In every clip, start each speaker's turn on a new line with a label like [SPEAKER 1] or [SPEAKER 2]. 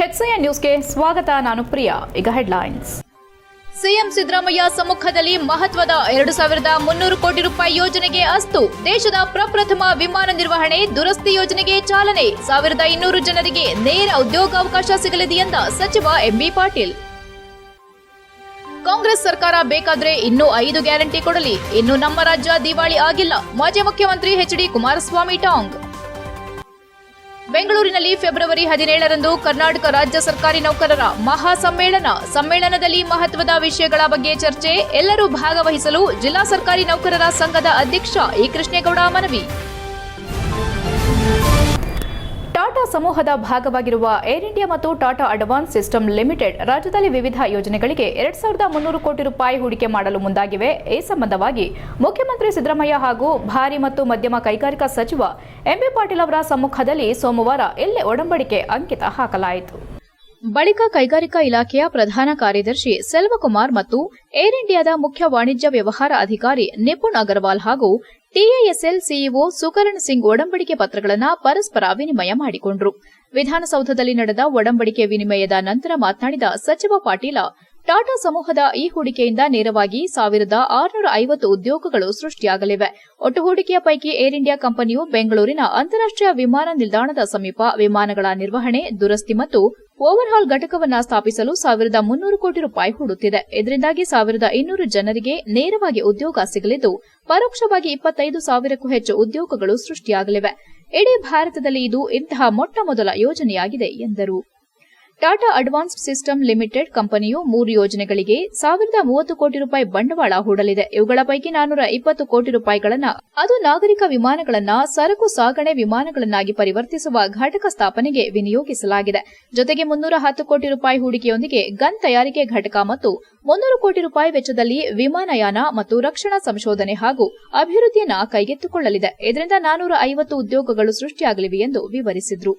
[SPEAKER 1] HIN ನ್ಯೂಸ್ಗೆ ಸ್ವಾಗತ, ನಾನು ಪ್ರಿಯಾ. ಈಗ ಹೆಡ್ಲೈನ್ಸ್ ಸಿಎಂ ಸಿದ್ದರಾಮಯ್ಯ ಸಮ್ಮುಖದಲ್ಲಿ ಮಹತ್ವದ ಎರಡು ಸಾವಿರದ ಮುನ್ನೂರು ಕೋಟಿ ರೂಪಾಯಿ ಯೋಜನೆಗೆ ಅಸ್ತು. ದೇಶದ ಪ್ರಪ್ರಥಮ ವಿಮಾನ ನಿರ್ವಹಣೆ, ದುರಸ್ತಿ ಯೋಜನೆಗೆ ಚಾಲನೆ. ಸಾವಿರದ ಇನ್ನೂರು ಜನರಿಗೆ ನೇರ ಉದ್ಯೋಗಾವಕಾಶ ಸಿಗಲಿದೆ ಎಂದ ಸಚಿವ ಎಂಬಿ ಪಾಟೀಲ್. ಕಾಂಗ್ರೆಸ್ ಸರ್ಕಾರ ಬೇಕಾದ್ರೆ ಇನ್ನೂ ಐದು ಗ್ಯಾರಂಟಿ ಕೊಡಲಿ. ಇನ್ನು ನಮ್ಮ ರಾಜ್ಯ ದಿವಾಳಿ ಆಗಿಲ್ಲ. ಮಾಜಿ ಮುಖ್ಯಮಂತ್ರಿ ಎಚ್ ಡಿ ಕುಮಾರಸ್ವಾಮಿ ಟಾಂಗ್. ಬೆಂಗಳೂರಿನಲ್ಲಿ ಫೆಬ್ರವರಿ ಹದಿನೇಳರಂದು ಕರ್ನಾಟಕ ರಾಜ್ಯ ಸರ್ಕಾರಿ ನೌಕರರ ಮಹಾ ಸಮ್ಮೇಳನ ಸಮ್ಮೇಳನದಲ್ಲಿ ಮಹತ್ವದ ವಿಷಯಗಳ ಬಗ್ಗೆ ಚರ್ಚೆ ಎಲ್ಲರೂ ಭಾಗವಹಿಸಲು ಜಿಲ್ಲಾ ಸರ್ಕಾರಿ ನೌಕರರ ಸಂಘದ ಅಧ್ಯಕ್ಷ ಈ ಕೃಷ್ಣೇಗೌಡ ಮನವಿ. ಟಾಟಾ ಸಮೂಹದ ಭಾಗವಾಗಿರುವ ಏರ್ ಇಂಡಿಯಾ ಮತ್ತು ಟಾಟಾ ಅಡ್ವಾನ್ಸ್ ಸಿಸ್ಟಮ್ ಲಿಮಿಟೆಡ್ ರಾಜ್ಯದಲ್ಲಿ ವಿವಿಧ ಯೋಜನೆಗಳಿಗೆ ಎರಡ್ ಸಾವಿರದ ಮುನ್ನೂರು ಕೋಟಿ ರೂಪಾಯಿ ಹೂಡಿಕೆ ಮಾಡಲು ಮುಂದಾಗಿವೆ. ಈ ಸಂಬಂಧವಾಗಿ ಮುಖ್ಯಮಂತ್ರಿ ಸಿದ್ದರಾಮಯ್ಯ ಹಾಗೂ ಭಾರಿ ಮತ್ತು ಮಧ್ಯಮ ಕೈಗಾರಿಕಾ ಸಚಿವ ಎಂಬಿ ಪಾಟೀಲ್ ಅವರ ಸಮ್ಮುಖದಲ್ಲಿ ಸೋಮವಾರ ಇಲ್ಲೇ ಒಡಂಬಡಿಕೆ ಅಂಕಿತ ಹಾಕಲಾಯಿತು. ಬಳಿಕ ಕೈಗಾರಿಕಾ ಇಲಾಖೆಯ ಪ್ರಧಾನ ಕಾರ್ಯದರ್ಶಿ ಸೆಲ್ವಕುಮಾರ್ ಮತ್ತು ಏರ್ ಇಂಡಿಯಾದ ಮುಖ್ಯ ವಾಣಿಜ್ಯ ವ್ಯವಹಾರ ಅಧಿಕಾರಿ ನಿಪುಣ್ ಅಗರ್ವಾಲ್ ಹಾಗೂ ಟಿಎಎಸ್ಎಲ್ ಸಿಇಒ ಸುಕರಣ್ ಸಿಂಗ್ ಒಡಂಬಡಿಕೆ ಪತ್ರಗಳನ್ನು ಪರಸ್ಪರ ವಿನಿಮಯ ಮಾಡಿಕೊಂಡರು. ವಿಧಾನಸೌಧದಲ್ಲಿ ನಡೆದ ಒಡಂಬಡಿಕೆ ವಿನಿಮಯದ ನಂತರ ಮಾತನಾಡಿದ ಸಚಿವ ಪಾಟೀಲ, ಟಾಟಾ ಸಮೂಹದ ಈ ಹೂಡಿಕೆಯಿಂದ ನೇರವಾಗಿ ಸಾವಿರದ ಆರುನೂರ ಐವತ್ತು ಉದ್ಯೋಗಗಳು ಸೃಷ್ಟಿಯಾಗಲಿವೆ. ಒಟ್ಟು ಹೂಡಿಕೆಯ ಪೈಕಿ ಏರ್ ಇಂಡಿಯಾ ಕಂಪನಿಯು ಬೆಂಗಳೂರಿನ ಅಂತಾರಾಷ್ಟೀಯ ವಿಮಾನ ನಿಲ್ದಾಣದ ಸಮೀಪ ವಿಮಾನಗಳ ನಿರ್ವಹಣೆ ದುರಸ್ತಿ ಮತ್ತು ಓವರ್ಹಾಲ್ ಘಟಕವನ್ನ ಸ್ಥಾಪಿಸಲು ಸಾವಿರದ ಮುನ್ನೂರು ಕೋಟಿ ರೂಪಾಯಿ ಹೂಡುತ್ತಿದೆ. ಇದರಿಂದಾಗಿ ಸಾವಿರದ ಇನ್ನೂರು ಜನರಿಗೆ ನೇರವಾಗಿ ಉದ್ಯೋಗ ಸಿಗಲಿದ್ದು, ಪರೋಕ್ಷವಾಗಿ ಇಪ್ಪತ್ತೈದು ಸಾವಿರಕ್ಕೂ ಹೆಚ್ಚು ಉದ್ಯೋಗಗಳು ಸೃಷ್ಟಿಯಾಗಲಿವೆ. ಇಡೀ ಭಾರತದಲ್ಲಿ ಇದು ಇಂತಹ ಮೊಟ್ಟ ಮೊದಲ ಯೋಜನೆಯಾಗಿದೆ, ಎಂದರು. ಟಾಟಾ ಅಡ್ವಾನ್ಸ್ಡ್ ಸಿಸ್ಟಮ್ ಲಿಮಿಟೆಡ್ ಕಂಪನಿಯು ಮೂರು ಯೋಜನೆಗಳಿಗೆ ಸಾವಿರದ ಮೂವತ್ತು ಕೋಟಿ ರೂಪಾಯಿ ಬಂಡವಾಳ ಹೂಡಲಿದೆ. ಇವುಗಳ ಪೈಕಿ ನಾನೂರ ಇಪ್ಪತ್ತು ಕೋಟಿ ರೂಪಾಯಿಗಳನ್ನು, ಅದು ನಾಗರಿಕ ವಿಮಾನಗಳನ್ನ, ಸರಕು ಸಾಗಣೆ ವಿಮಾನಗಳನ್ನಾಗಿ ಪರಿವರ್ತಿಸುವ ಘಟಕ ಸ್ಥಾಪನೆಗೆ ವಿನಿಯೋಗಿಸಲಾಗಿದೆ. ಜೊತೆಗೆ ಮುನ್ನೂರ ಹತ್ತು ಕೋಟಿ ರೂಪಾಯಿ ಹೂಡಿಕೆಯೊಂದಿಗೆ ಗನ್ ತಯಾರಿಕೆ ಘಟಕ ಮತ್ತು ಮುನ್ನೂರು ಕೋಟಿ ರೂಪಾಯಿ ವೆಚ್ಚದಲ್ಲಿ ವಿಮಾನಯಾನ ಮತ್ತು ರಕ್ಷಣಾ ಸಂಶೋಧನೆ ಹಾಗೂ ಅಭಿವೃದ್ಧಿಯನ್ನ ಕೈಗೆತ್ತಿಕೊಳ್ಳಲಿದೆ. ಇದರಿಂದ ನಾನೂರ ಐವತ್ತು ಉದ್ಯೋಗಗಳು ಸೃಷ್ಟಿಯಾಗಲಿವೆ ಎಂದು ವಿವರಿಸಿದರು.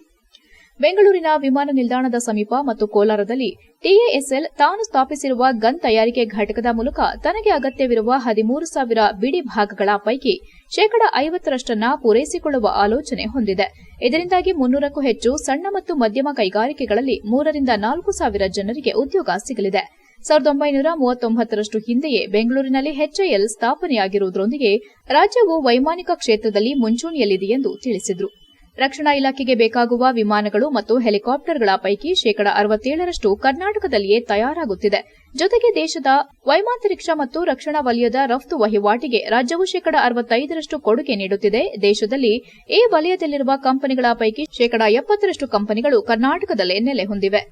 [SPEAKER 1] ಬೆಂಗಳೂರಿನ ವಿಮಾನ ನಿಲ್ದಾಣದ ಸಮೀಪ ಮತ್ತು ಕೋಲಾರದಲ್ಲಿ ಟಿಎಎಸ್ಎಲ್ ತಾನು ಸ್ಥಾಪಿಸಿರುವ ಗನ್ ತಯಾರಿಕೆ ಘಟಕದ ಮೂಲಕ ತನಗೆ ಅಗತ್ಯವಿರುವ ಹದಿಮೂರು ಸಾವಿರ ಬಿಡಿ ಭಾಗಗಳ ಪೈಕಿ ಶೇಕಡ ಐವತ್ತರಷ್ಟನ್ನ ಪೂರೈಸಿಕೊಳ್ಳುವ ಆಲೋಚನೆ ಹೊಂದಿದೆ. ಇದರಿಂದಾಗಿ ಮುನ್ನೂರಕ್ಕೂ ಹೆಚ್ಚು ಸಣ್ಣ ಮತ್ತು ಮಧ್ಯಮ ಕೈಗಾರಿಕೆಗಳಲ್ಲಿ ಮೂರರಿಂದ ನಾಲ್ಕು ಸಾವಿರ ಜನರಿಗೆ ಉದ್ಯೋಗ ಸಿಗಲಿದೆ. ಸಾವಿರದ ಒಂಬೈನೂರ ಮೂವತ್ತೊಂಬತ್ತರಷ್ಟು ಹಿಂದೆಯೇ ಬೆಂಗಳೂರಿನಲ್ಲಿ ಎಚ್ಎಎಲ್ ಸ್ಥಾಪನೆಯಾಗಿರುವುದರೊಂದಿಗೆ ರಾಜ್ಯವು ವೈಮಾನಿಕ ಕ್ಷೇತ್ರದಲ್ಲಿ ಮುಂಚೂಣಿಯಲ್ಲಿದೆ ಎಂದು ತಿಳಿಸಿದರು. ರಕ್ಷಣಾ ಇಲಾಖೆಗೆ ಬೇಕಾಗುವ ವಿಮಾನಗಳು ಮತ್ತು ಹೆಲಿಕಾಪ್ಟರ್ಗಳ ಪೈಕಿ ಶೇಕಡ ಅರವತ್ತೇಳರಷ್ಟು ಕರ್ನಾಟಕದಲ್ಲಿಯೇ ತಯಾರಾಗುತ್ತಿದೆ. ಜೊತೆಗೆ ದೇಶದ ವೈಮಾಂತರಿಕ್ಷ ಮತ್ತು ರಕ್ಷಣಾ ವಲಯದ ರಫ್ತು ವಹಿವಾಟಿಗೆ ರಾಜ್ಯವು ಶೇಕಡ ಅರವತ್ತೈದರಷ್ಟು ಕೊಡುಗೆ ನೀಡುತ್ತಿದೆ. ದೇಶದಲ್ಲಿ ಈ ವಲಯದಲ್ಲಿರುವ ಕಂಪನಿಗಳ ಪೈಕಿ ಶೇಕಡ ಎಪ್ಪತ್ತರಷ್ಟು ಕಂಪನಿಗಳು ಕರ್ನಾಟಕದಲ್ಲೇ ನೆಲೆ ಹೊಂದಿವೆ.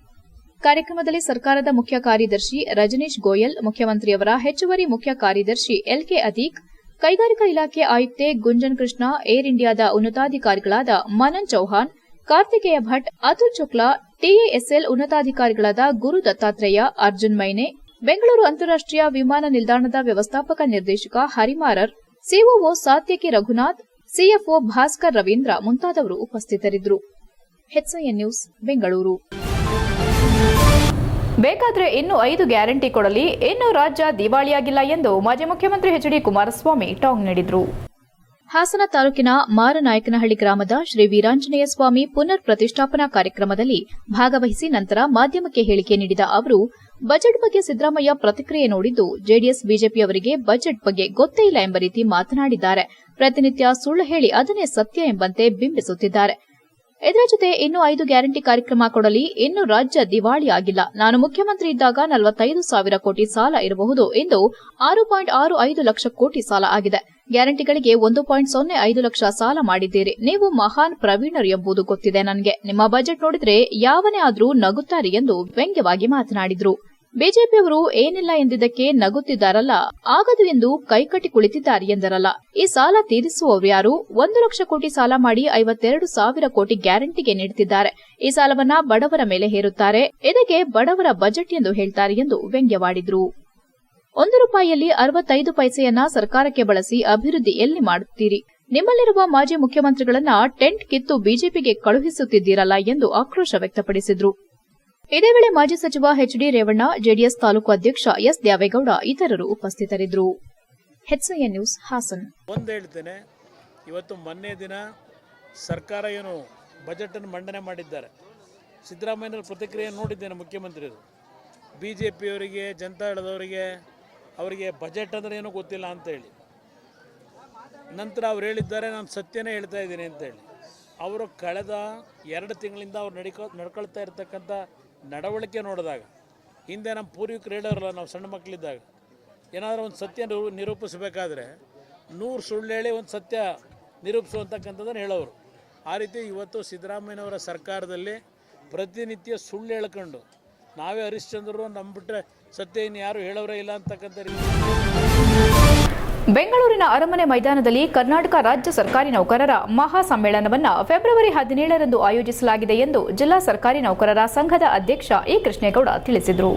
[SPEAKER 1] ಕಾರ್ಯಕ್ರಮದಲ್ಲಿ ಸರ್ಕಾರದ ಮುಖ್ಯ ಕಾರ್ಯದರ್ಶಿ ರಜನೀಶ್ ಗೋಯಲ್, ಮುಖ್ಯಮಂತ್ರಿಯವರ ಹೆಚ್ಚುವರಿ ಮುಖ್ಯ ಕಾರ್ಯದರ್ಶಿ ಎಲ್ಕೆ ಅದೀಕ್ ಕೈಗಾರಿಕಾ ಇಲಾಖೆ ಆಯುಕ್ತೆ ಗುಂಜನ್ ಕೃಷ್ಣ, ಏರ್ ಇಂಡಿಯಾದ ಉನ್ನತಾಧಿಕಾರಿಗಳಾದ ಮನನ್ ಚೌಹಾನ್ ಕಾರ್ತಿಕೇಯ ಭಟ್, ಅತುಲ್ ಶುಕ್ಲಾ ಟಿಎಎಸ್ಎಲ್ ಉನ್ನತಾಧಿಕಾರಿಗಳಾದ ಗುರು ದತ್ತಾತ್ರೇಯ, ಅರ್ಜುನ್ ಮೈನೆ, ಬೆಂಗಳೂರು ಅಂತಾರಾಷ್ಟೀಯ ವಿಮಾನ ನಿಲ್ದಾಣದ ವ್ಯವಸ್ಥಾಪಕ ನಿರ್ದೇಶಕ ಹರಿಮಾರರ್, ಸಿಒಒ ಸಾತ್ಯಕಿ ರಘುನಾಥ್, ಸಿಎಫ್ಒ ಭಾಸ್ಕರ್ ರವೀಂದ್ರ ಮುಂತಾದವರು ಉಪಸ್ಥಿತರಿದ್ದರು. ನ್ಯೂಸ್, ಬೆಂಗಳೂರು. ಬೇಕಾದ್ರೆ ಇನ್ನು ಐದು ಗ್ಯಾರಂಟಿ ಕೊಡಲಿ. ಇನ್ನು ರಾಜ್ಯ ದಿವಾಳಿಯಾಗಿಲ್ಲ ಎಂದು ಮಾಜಿ ಮುಖ್ಯಮಂತ್ರಿ ಎಚ್ ಡಿ ಕುಮಾರಸ್ವಾಮಿ ಟಾಂಗ್ ನೀಡಿದರು. ಹಾಸನ ತಾಲೂಕಿನ ಮಾರನಾಯಕನಹಳ್ಳಿ ಗ್ರಾಮದ ಶ್ರೀ ವೀರಾಂಜನೇಯ ಸ್ವಾಮಿ ಪುನರ್ ಪ್ರತಿಷ್ಠಾಪನಾ ಕಾರ್ಯಕ್ರಮದಲ್ಲಿ ಭಾಗವಹಿಸಿ ನಂತರ ಮಾಧ್ಯಮಕ್ಕೆ ಹೇಳಿಕೆ ನೀಡಿದ ಅವರು, ಬಜೆಟ್ ಬಗ್ಗೆ ಸಿದ್ದರಾಮಯ್ಯ ಪ್ರತಿಕ್ರಿಯೆ ನೋಡಿದ್ದು, ಜೆಡಿಎಸ್ ಬಿಜೆಪಿಯವರಿಗೆ ಬಜೆಟ್ ಬಗ್ಗೆ ಗೊತ್ತೇ ಇಲ್ಲ ಎಂಬ ರೀತಿ ಮಾತನಾಡಿದ್ದಾರೆ. ಪ್ರತಿನಿತ್ಯ ಸುಳ್ಳು ಹೇಳಿ ಅದನ್ನೇ ಸತ್ಯ ಎಂಬಂತೆ ಬಿಂಬಿಸುತ್ತಿದ್ದಾರೆ. ಇದರ ಜೊತೆ ಇನ್ನು ಐದು ಗ್ಯಾರಂಟಿ ಕಾರ್ಯಕ್ರಮ ಕೊಡಲಿ, ಇನ್ನು ರಾಜ್ಯ ದಿವಾಳಿ ಆಗಿಲ್ಲ. ನಾನು ಮುಖ್ಯಮಂತ್ರಿ ಇದ್ದಾಗ ನಲವತ್ತೈದು ಸಾವಿರ ಕೋಟಿ ಸಾಲ ಇರಬಹುದು ಎಂದು ಆರು ಪಾಯಿಂಟ್ ಆರು ಐದು ಲಕ್ಷ ಕೋಟಿ ಸಾಲ ಆಗಿದೆ. ಗ್ಯಾರಂಟಿಗಳಿಗೆ ಒಂದು ಪಾಯಿಂಟ್ ಸೊನ್ನೆ ಐದು ಲಕ್ಷ ಸಾಲ ಮಾಡಿದ್ದೀರಿ. ನೀವು ಮಹಾನ್ ಪ್ರವೀಣರು ಎಂಬುದು ಗೊತ್ತಿದೆ ನನಗೆ. ನಿಮ್ಮ ಬಜೆಟ್ ನೋಡಿದ್ರೆ ಯಾವನೇ ಆದ್ರೂ ನಗುತ್ತಾರೆ ಎಂದು ವ್ಯಂಗ್ಯವಾಗಿ ಮಾತನಾಡಿದರು. ಬಿಜೆಪಿಯವರು ಏನಿಲ್ಲ ಎಂದಿದ್ದಕ್ಕೆ ನಗುತ್ತಿದ್ದಾರಲ್ಲ, ಆಗದು ಎಂದು ಕೈಕಟ್ಟಿ ಕುಳಿತಿದ್ದಾರೆ ಎಂದರಲ್ಲ. ಈ ಸಾಲ ತೀರಿಸುವವರು ಯಾರು? ಒಂದು ಲಕ್ಷ ಕೋಟಿ ಸಾಲ ಮಾಡಿ ಐವತ್ತೆರಡು ಸಾವಿರ ಕೋಟಿ ಗ್ಯಾರಂಟಿಗೆ ನೀಡುತ್ತಿದ್ದಾರೆ. ಈ ಸಾಲವನ್ನ ಬಡವರ ಮೇಲೆ ಹೇರುತ್ತಾರೆ. ಇದಕ್ಕೆ ಬಡವರ ಬಜೆಟ್ ಎಂದು ಹೇಳ್ತಾರೆ ಎಂದು ವ್ಯಂಗ್ಯವಾಡಿದ್ರು. ಒಂದು ರೂಪಾಯಿಯಲ್ಲಿ ಅರವತ್ತೈದು ಪೈಸೆಯನ್ನ ಸರ್ಕಾರಕ್ಕೆ ಬಳಸಿ ಅಭಿವೃದ್ಧಿ ಎಲ್ಲಿ ಮಾಡುತ್ತೀರಿ? ನಿಮ್ಮಲ್ಲಿರುವ ಮಾಜಿ ಮುಖ್ಯಮಂತ್ರಿಗಳನ್ನ ಟೆಂಟ್ ಕಿತ್ತು ಬಿಜೆಪಿಗೆ ಕಳುಹಿಸುತ್ತಿದ್ದೀರಲ್ಲ ಎಂದು ಆಕ್ರೋಶ ವ್ಯಕ್ತಪಡಿಸಿದ್ರು. ಇದೇ ವೇಳೆ ಮಾಜಿ ಸಚಿವ ಎಚ್ಡಿ ರೇವಣ್ಣ, ಜೆಡಿಎಸ್ ತಾಲೂಕು ಅಧ್ಯಕ್ಷ ಎಸ್ ದ್ಯಾವೇಗೌಡ ಇತರರು ಉಪಸ್ಥಿತರಿದ್ದರು. ನ್ಯೂಸ್, ಹಾಸನ್.
[SPEAKER 2] ಒಂದು ಹೇಳ್ತೇನೆ, ಇವತ್ತು ಮೊನ್ನೆ ದಿನ ಸರ್ಕಾರ ಏನು ಬಜೆಟ್ ಅನ್ನು ಮಂಡನೆ ಮಾಡಿದ್ದಾರೆ. ಸಿದ್ದರಾಮಯ್ಯನವರ ಪ್ರತಿಕ್ರಿಯೆ ನೋಡಿದ್ದೇನೆ ಮುಖ್ಯಮಂತ್ರಿಗಳು ಬಿ ಜೆ ಪಿಯವರಿಗೆ ಜನತಾದಳದವರಿಗೆ ಅವರಿಗೆ ಬಜೆಟ್ ಅಂದರೆ ಏನೂ ಗೊತ್ತಿಲ್ಲ ಅಂತೇಳಿ ನಂತರ ಅವ್ರು ಹೇಳಿದ್ದಾರೆ, ನಾನು ಸತ್ಯನೇ ಹೇಳ್ತಾ ಇದ್ದೀನಿ ಅಂತೇಳಿ ಅವರು ಕಳೆದ ಎರಡು ತಿಂಗಳಿಂದ ಅವ್ರು ನಡಿಕೊ, ನಡ್ಕೊಳ್ತಾ ಇರ್ತಕ್ಕಂಥ ನಡವಳಿಕೆ ನೋಡಿದಾಗ, ಹಿಂದೆ ನಮ್ಮ ಪೂರ್ವಿಕರು ಹೇಳೋರಲ್ಲ ನಾವು ಸಣ್ಣ ಮಕ್ಕಳಿದ್ದಾಗ, ಏನಾದರೂ ಒಂದು ಸತ್ಯ ನಿರೂ, ನಿರೂಪಿಸಬೇಕಾದ್ರೆ ನೂರು ಸುಳ್ಳು ಹೇಳಿ ಒಂದು ಸತ್ಯ ನಿರೂಪಿಸುವಂತಕ್ಕಂಥದ್ದನ್ನು ಹೇಳೋರು. ಆ ರೀತಿ ಇವತ್ತು ಸಿದ್ದರಾಮಯ್ಯನವರ ಸರ್ಕಾರದಲ್ಲಿ ಪ್ರತಿನಿತ್ಯ ಸುಳ್ಳು ಹೇಳ್ಕೊಂಡು, ನಾವೇ ಹರಿಶ್ಚಂದ್ರರು ನಂಬಿಟ್ರೆ ಸತ್ಯ ಇನ್ನು ಯಾರು ಹೇಳೋರೇ ಇಲ್ಲ ಅಂತಕ್ಕಂಥ
[SPEAKER 1] ಬೆಂಗಳೂರಿನ ಅರಮನೆ ಮೈದಾನದಲ್ಲಿ ಕರ್ನಾಟಕ ರಾಜ್ಯ ಸರ್ಕಾರಿ ನೌಕರರ ಮಹಾ ಸಮ್ಮೇಳನವನ್ನು ಫೆಬ್ರವರಿ ಹದಿನೇಳರಂದು ಆಯೋಜಿಸಲಾಗಿದೆ ಎಂದು ಜಿಲ್ಲಾ ಸರ್ಕಾರಿ ನೌಕರರ ಸಂಘದ ಅಧ್ಯಕ್ಷ ಎ ಕೃಷ್ಣೇಗೌಡ ತಿಳಿಸಿದರು.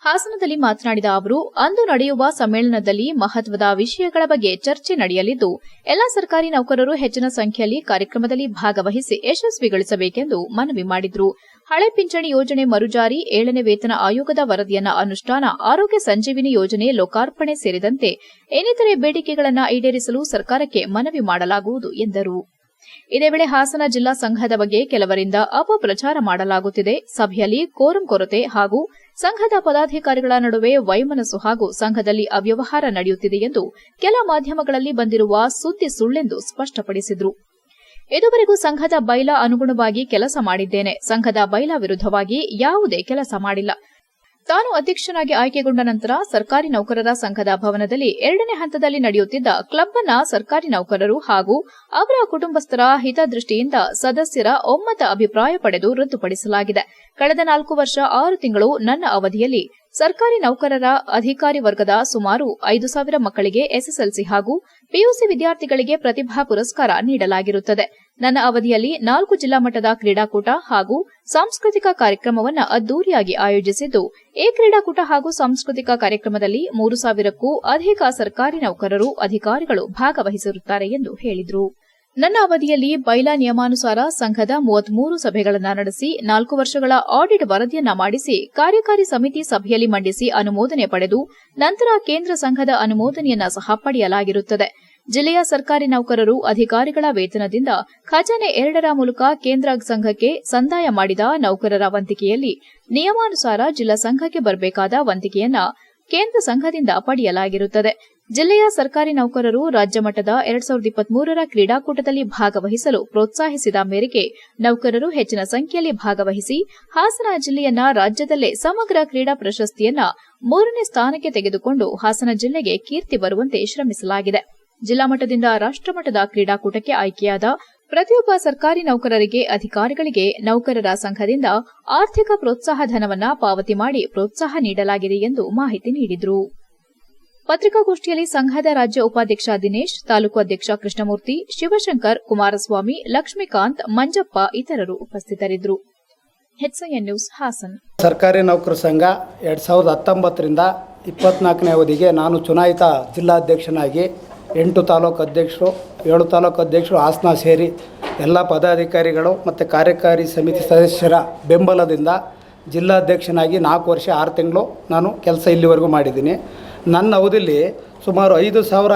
[SPEAKER 1] ಹಾಸನದಲ್ಲಿ ಮಾತನಾಡಿದ ಅವರು, ಅಂದು ನಡೆಯುವ ಸಮ್ಮೇಳನದಲ್ಲಿ ಮಹತ್ವದ ವಿಷಯಗಳ ಬಗ್ಗೆ ಚರ್ಚೆ ನಡೆಯಲಿದ್ದು, ಎಲ್ಲಾ ಸರ್ಕಾರಿ ನೌಕರರು ಹೆಚ್ಚಿನ ಸಂಖ್ಯೆಯಲ್ಲಿ ಕಾರ್ಯಕ್ರಮದಲ್ಲಿ ಭಾಗವಹಿಸಿ ಯಶಸ್ವಿಗೊಳಿಸಬೇಕೆಂದು ಮನವಿ ಮಾಡಿದರು. ಹಳೆ ಪಿಂಚಣಿ ಯೋಜನೆ ಮರುಜಾರಿ, ಏಳನೇ ವೇತನ ಆಯೋಗದ ವರದಿಯನ್ನ ಅನುಷ್ಠಾನ, ಆರೋಗ್ಯ ಸಂಜೀವಿನಿ ಯೋಜನೆ ಲೋಕಾರ್ಪಣೆ ಸೇರಿದಂತೆ ಇನ್ನಿತರೆ ಬೇಡಿಕೆಗಳನ್ನು ಈಡೇರಿಸಲು ಸರ್ಕಾರಕ್ಕೆ ಮನವಿ ಮಾಡಲಾಗುವುದು ಎಂದರು. ಇದೇ ವೇಳೆ ಹಾಸನ ಜಿಲ್ಲಾ ಸಂಘದ ಬಗ್ಗೆ ಕೆಲವರಿಂದ ಅಪಪ್ರಚಾರ ಮಾಡಲಾಗುತ್ತಿದೆ. ಸಭೆಯಲ್ಲಿ ಕೋರಂ ಕೊರತೆ ಹಾಗೂ ಸಂಘದ ಪದಾಧಿಕಾರಿಗಳ ನಡುವೆ ವೈಮನಸ್ಸು ಹಾಗೂ ಸಂಘದಲ್ಲಿ ಅವ್ಯವಹಾರ ನಡೆಯುತ್ತಿದೆ ಎಂದು ಕೆಲ ಮಾಧ್ಯಮಗಳಲ್ಲಿ ಬಂದಿರುವ ಸುದ್ದಿ ಸುಳ್ಳೆಂದು ಸ್ಪಷ್ಟಪಡಿಸಿದರು. ಇದುವರೆಗೂ ಸಂಘದ ಬೈಲ ಅನುಗುಣವಾಗಿ ಕೆಲಸ ಮಾಡಿದ್ದೇನೆ. ಸಂಘದ ಬೈಲ ವಿರುದ್ಧವಾಗಿ ಯಾವುದೇ ಕೆಲಸ ಮಾಡಿಲ್ಲ. ತಾನು ಅಧ್ಯಕ್ಷನಾಗಿ ಆಯ್ಕೆಗೊಂಡ ನಂತರ ಸರ್ಕಾರಿ ನೌಕರರ ಸಂಘದ ಭವನದಲ್ಲಿ ಎರಡನೇ ಹಂತದಲ್ಲಿ ನಡೆಯುತ್ತಿದ್ದ ಕ್ಲಬ್ ಅನ್ನ ಸರ್ಕಾರಿ ನೌಕರರು ಹಾಗೂ ಅವರ ಕುಟುಂಬಸ್ಥರ ಹಿತದೃಷ್ಟಿಯಿಂದ ಸದಸ್ಯರ ಒಮ್ಮತ ಅಭಿಪ್ರಾಯ ಪಡೆದು ರದ್ದುಪಡಿಸಲಾಗಿದೆ. ಕಳೆದ ನಾಲ್ಕು ವರ್ಷ ಆರು ತಿಂಗಳು ನನ್ನ ಅವಧಿಯಲ್ಲಿ ಸರ್ಕಾರಿ ನೌಕರರ ಅಧಿಕಾರಿ ವರ್ಗದ ಸುಮಾರು ಐದು ಸಾವಿರ ಮಕ್ಕಳಿಗೆ ಎಸ್ಎಸ್ಎಲ್ಸಿ ಹಾಗೂ ಪಿಯುಸಿ ವಿದ್ಯಾರ್ಥಿಗಳಿಗೆ ಪ್ರತಿಭಾ ಪುರಸ್ಕಾರ ನೀಡಲಾಗಿರುತ್ತದೆ. ನನ್ನ ಅವಧಿಯಲ್ಲಿ ನಾಲ್ಕು ಜಿಲ್ಲಾ ಮಟ್ಟದ ಕ್ರೀಡಾಕೂಟ ಹಾಗೂ ಸಾಂಸ್ಕೃತಿಕ ಕಾರ್ಯಕ್ರಮವನ್ನು ಅದ್ದೂರಿಯಾಗಿ ಆಯೋಜಿಸಿದ್ದು ಎ ಕ್ರೀಡಾಕೂಟ ಹಾಗೂ ಸಾಂಸ್ಕೃತಿಕ ಕಾರ್ಯಕ್ರಮದಲ್ಲಿ ಮೂರು ಸಾವಿರಕ್ಕೂ ಅಧಿಕ ಸರ್ಕಾರಿ ನೌಕರರು, ಅಧಿಕಾರಿಗಳು ಭಾಗವಹಿಸಿರುತ್ತಾರೆ ಎಂದು ಹೇಳಿದರು. ನನ್ನ ಅವಧಿಯಲ್ಲಿ ಬೈಲಾ ನಿಯಮಾನುಸಾರ ಸಂಘದ ಮೂವತ್ಮೂರು ಸಭೆಗಳನ್ನು ನಡೆಸಿ ನಾಲ್ಕು ವರ್ಷಗಳ ಆಡಿಟ್ ವರದಿಯನ್ನ ಮಾಡಿಸಿ ಕಾರ್ಯಕಾರಿ ಸಮಿತಿ ಸಭೆಯಲ್ಲಿ ಮಂಡಿಸಿ ಅನುಮೋದನೆ ಪಡೆದು ನಂತರ ಕೇಂದ್ರ ಸಂಘದ ಅನುಮೋದನೆಯನ್ನ ಸಹ ಪಡೆಯಲಾಗಿರುತ್ತದೆ. ಜಿಲ್ಲೆಯ ಸರ್ಕಾರಿ ನೌಕರರು ಅಧಿಕಾರಿಗಳ ವೇತನದಿಂದ ಖಜಾನೆ ಎರಡರ ಮೂಲಕ ಕೇಂದ್ರ ಸಂಘಕ್ಕೆ ಸಂದಾಯ ಮಾಡಿದ ನೌಕರರ ವಂತಿಕೆಯಲ್ಲಿ ನಿಯಮಾನುಸಾರ ಜಿಲ್ಲಾ ಸಂಘಕ್ಕೆ ಬರಬೇಕಾದ ವಂತಿಕೆಯನ್ನ ಕೇಂದ್ರ ಸಂಘದಿಂದ ಪಡೆಯಲಾಗಿರುತ್ತದೆ. ಜಿಲ್ಲೆಯ ಸರ್ಕಾರಿ ನೌಕರರು ರಾಜ್ಯ ಮಟ್ಟದ ಎರಡ್ ಸಾವಿರದ ಇಪ್ಪತ್ಮೂರರ ಕ್ರೀಡಾಕೂಟದಲ್ಲಿ ಭಾಗವಹಿಸಲು ಪ್ರೋತ್ಸಾಹಿಸಿದ ಮೇರೆಗೆ ನೌಕರರು ಹೆಚ್ಚಿನ ಸಂಖ್ಯೆಯಲ್ಲಿ ಭಾಗವಹಿಸಿ ಹಾಸನ ಜಿಲ್ಲೆಯನ್ನ ರಾಜ್ಯದಲ್ಲೇ ಸಮಗ್ರ ಕ್ರೀಡಾ ಪ್ರಶಸ್ತಿಯನ್ನ ಮೂರನೇ ಸ್ಥಾನಕ್ಕೆ ತೆಗೆದುಕೊಂಡು ಹಾಸನ ಜಿಲ್ಲೆಗೆ ಕೀರ್ತಿ ಬರುವಂತೆ ಶ್ರಮಿಸಲಾಗಿದೆ. ಜಿಲ್ಲಾ ಮಟ್ಟದಿಂದ ರಾಷ್ಟಮಟ್ಟದ ಕ್ರೀಡಾಕೂಟಕ್ಕೆ ಆಯ್ಕೆಯಾದ ಪ್ರತಿಯೊಬ್ಬ ಸರ್ಕಾರಿ ನೌಕರರಿಗೆ ಅಧಿಕಾರಿಗಳಿಗೆ ನೌಕರರ ಸಂಘದಿಂದ ಆರ್ಥಿಕ ಪ್ರೋತ್ಸಾಹ ಧನವನ್ನ ಪಾವತಿ ಮಾಡಿ ಪ್ರೋತ್ಸಾಹ ನೀಡಲಾಗಿದೆ ಎಂದು ಮಾಹಿತಿ ನೀಡಿದರು. ಪತ್ರಿಕಾಗೋಷ್ಠಿಯಲ್ಲಿ ಸಂಘದ ರಾಜ್ಯ ಉಪಾಧ್ಯಕ್ಷ ದಿನೇಶ್, ತಾಲೂಕು ಅಧ್ಯಕ್ಷ ಕೃಷ್ಣಮೂರ್ತಿ, ಶಿವಶಂಕರ್, ಕುಮಾರಸ್ವಾಮಿ, ಲಕ್ಷ್ಮೀಕಾಂತ್, ಮಂಜಪ್ಪ ಇತರರು ಉಪಸ್ಥಿತರಿದ್ದರು. ನ್ಯೂಸ್ ಹಾಸನ್.
[SPEAKER 3] ಸರ್ಕಾರಿ ನೌಕರ ಸಂಘ ಎರಡು ಸಾವಿರದ ಹತ್ತೊಂಬತ್ತರಿಂದ ಇಪ್ಪತ್ನಾಲ್ಕನೇ ಅವಧಿಗೆ ನಾನು ಚುನಾಯಿತ ಜಿಲ್ಲಾಧ್ಯಕ್ಷನಾಗಿ ಎಂಟು ತಾಲೂಕು ಅಧ್ಯಕ್ಷರು, ಏಳು ತಾಲೂಕು ಅಧ್ಯಕ್ಷರು ಹಾಸನ ಸೇರಿ ಎಲ್ಲ ಪದಾಧಿಕಾರಿಗಳು ಮತ್ತು ಕಾರ್ಯಕಾರಿ ಸಮಿತಿ ಸದಸ್ಯರ ಬೆಂಬಲದಿಂದ ಜಿಲ್ಲಾಧ್ಯಕ್ಷನಾಗಿ ನಾಲ್ಕು ವರ್ಷ ಆರು ತಿಂಗಳು ನಾನು ಕೆಲಸ ಇಲ್ಲಿವರೆಗೂ ಮಾಡಿದ್ದೀನಿ. ನನ್ನ ಅವಧಿಯಲ್ಲಿ ಸುಮಾರು ಐದು ಸಾವಿರ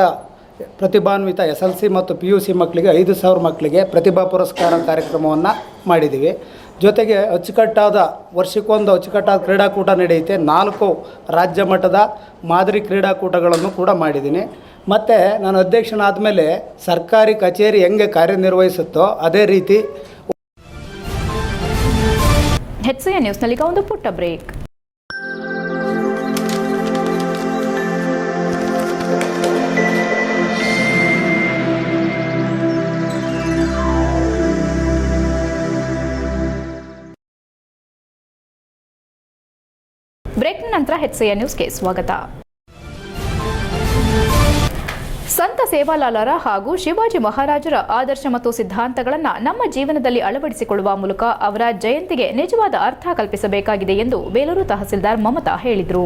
[SPEAKER 3] ಪ್ರತಿಭಾನ್ವಿತ ಎಸ್ ಎಲ್ ಸಿ ಮತ್ತು ಪಿ ಯು ಸಿ ಮಕ್ಕಳಿಗೆ, ಐದು ಸಾವಿರ ಮಕ್ಕಳಿಗೆ ಪ್ರತಿಭಾ ಪುರಸ್ಕಾರ ಕಾರ್ಯಕ್ರಮವನ್ನು ಮಾಡಿದ್ದೀವಿ ಜೊತೆಗೆ ಅಚ್ಚುಕಟ್ಟಾದ ವರ್ಷಕ್ಕೊಂದು ಅಚ್ಚುಕಟ್ಟಾದ ಕ್ರೀಡಾಕೂಟ ನಡೆಯುತ್ತೆ. ನಾಲ್ಕು ರಾಜ್ಯ ಮಟ್ಟದ ಮಾದರಿ ಕ್ರೀಡಾಕೂಟಗಳನ್ನು ಕೂಡ ಮಾಡಿದ್ದೀನಿ. ಮತ್ತು ನಾನು ಅಧ್ಯಕ್ಷನಾದ ಮೇಲೆ ಸರ್ಕಾರಿ ಕಚೇರಿ ಹೆಂಗೆ ಕಾರ್ಯನಿರ್ವಹಿಸುತ್ತೋ ಅದೇ ರೀತಿ
[SPEAKER 1] ಹೆಚ್ಸಿಯ ನ್ಯೂಸ್ನಲ್ಲಿ ಒಂದು ಪುಟ್ಟ ಬ್ರೇಕ್ ಬ್ರೇಕ್ನ ನಂತರ ಹೆಚ್ಸೆಯ ನ್ಯೂಸ್ಗೆ ಸ್ವಾಗತ. ಸಂತ ಸೇವಾಲಾಲರ ಹಾಗೂ ಶಿವಾಜಿ ಮಹಾರಾಜರ ಆದರ್ಶ ಮತ್ತು ಸಿದ್ಧಾಂತಗಳನ್ನು ನಮ್ಮ ಜೀವನದಲ್ಲಿ ಅಳವಡಿಸಿಕೊಳ್ಳುವ ಮೂಲಕ ಅವರ ಜಯಂತಿಗೆ ನಿಜವಾದ ಅರ್ಥ ಕಲ್ಪಿಸಬೇಕಾಗಿದೆ ಎಂದು ಬೇಲೂರು ತಹಸೀಲ್ದಾರ್ ಮಮತಾ ಹೇಳಿದರು.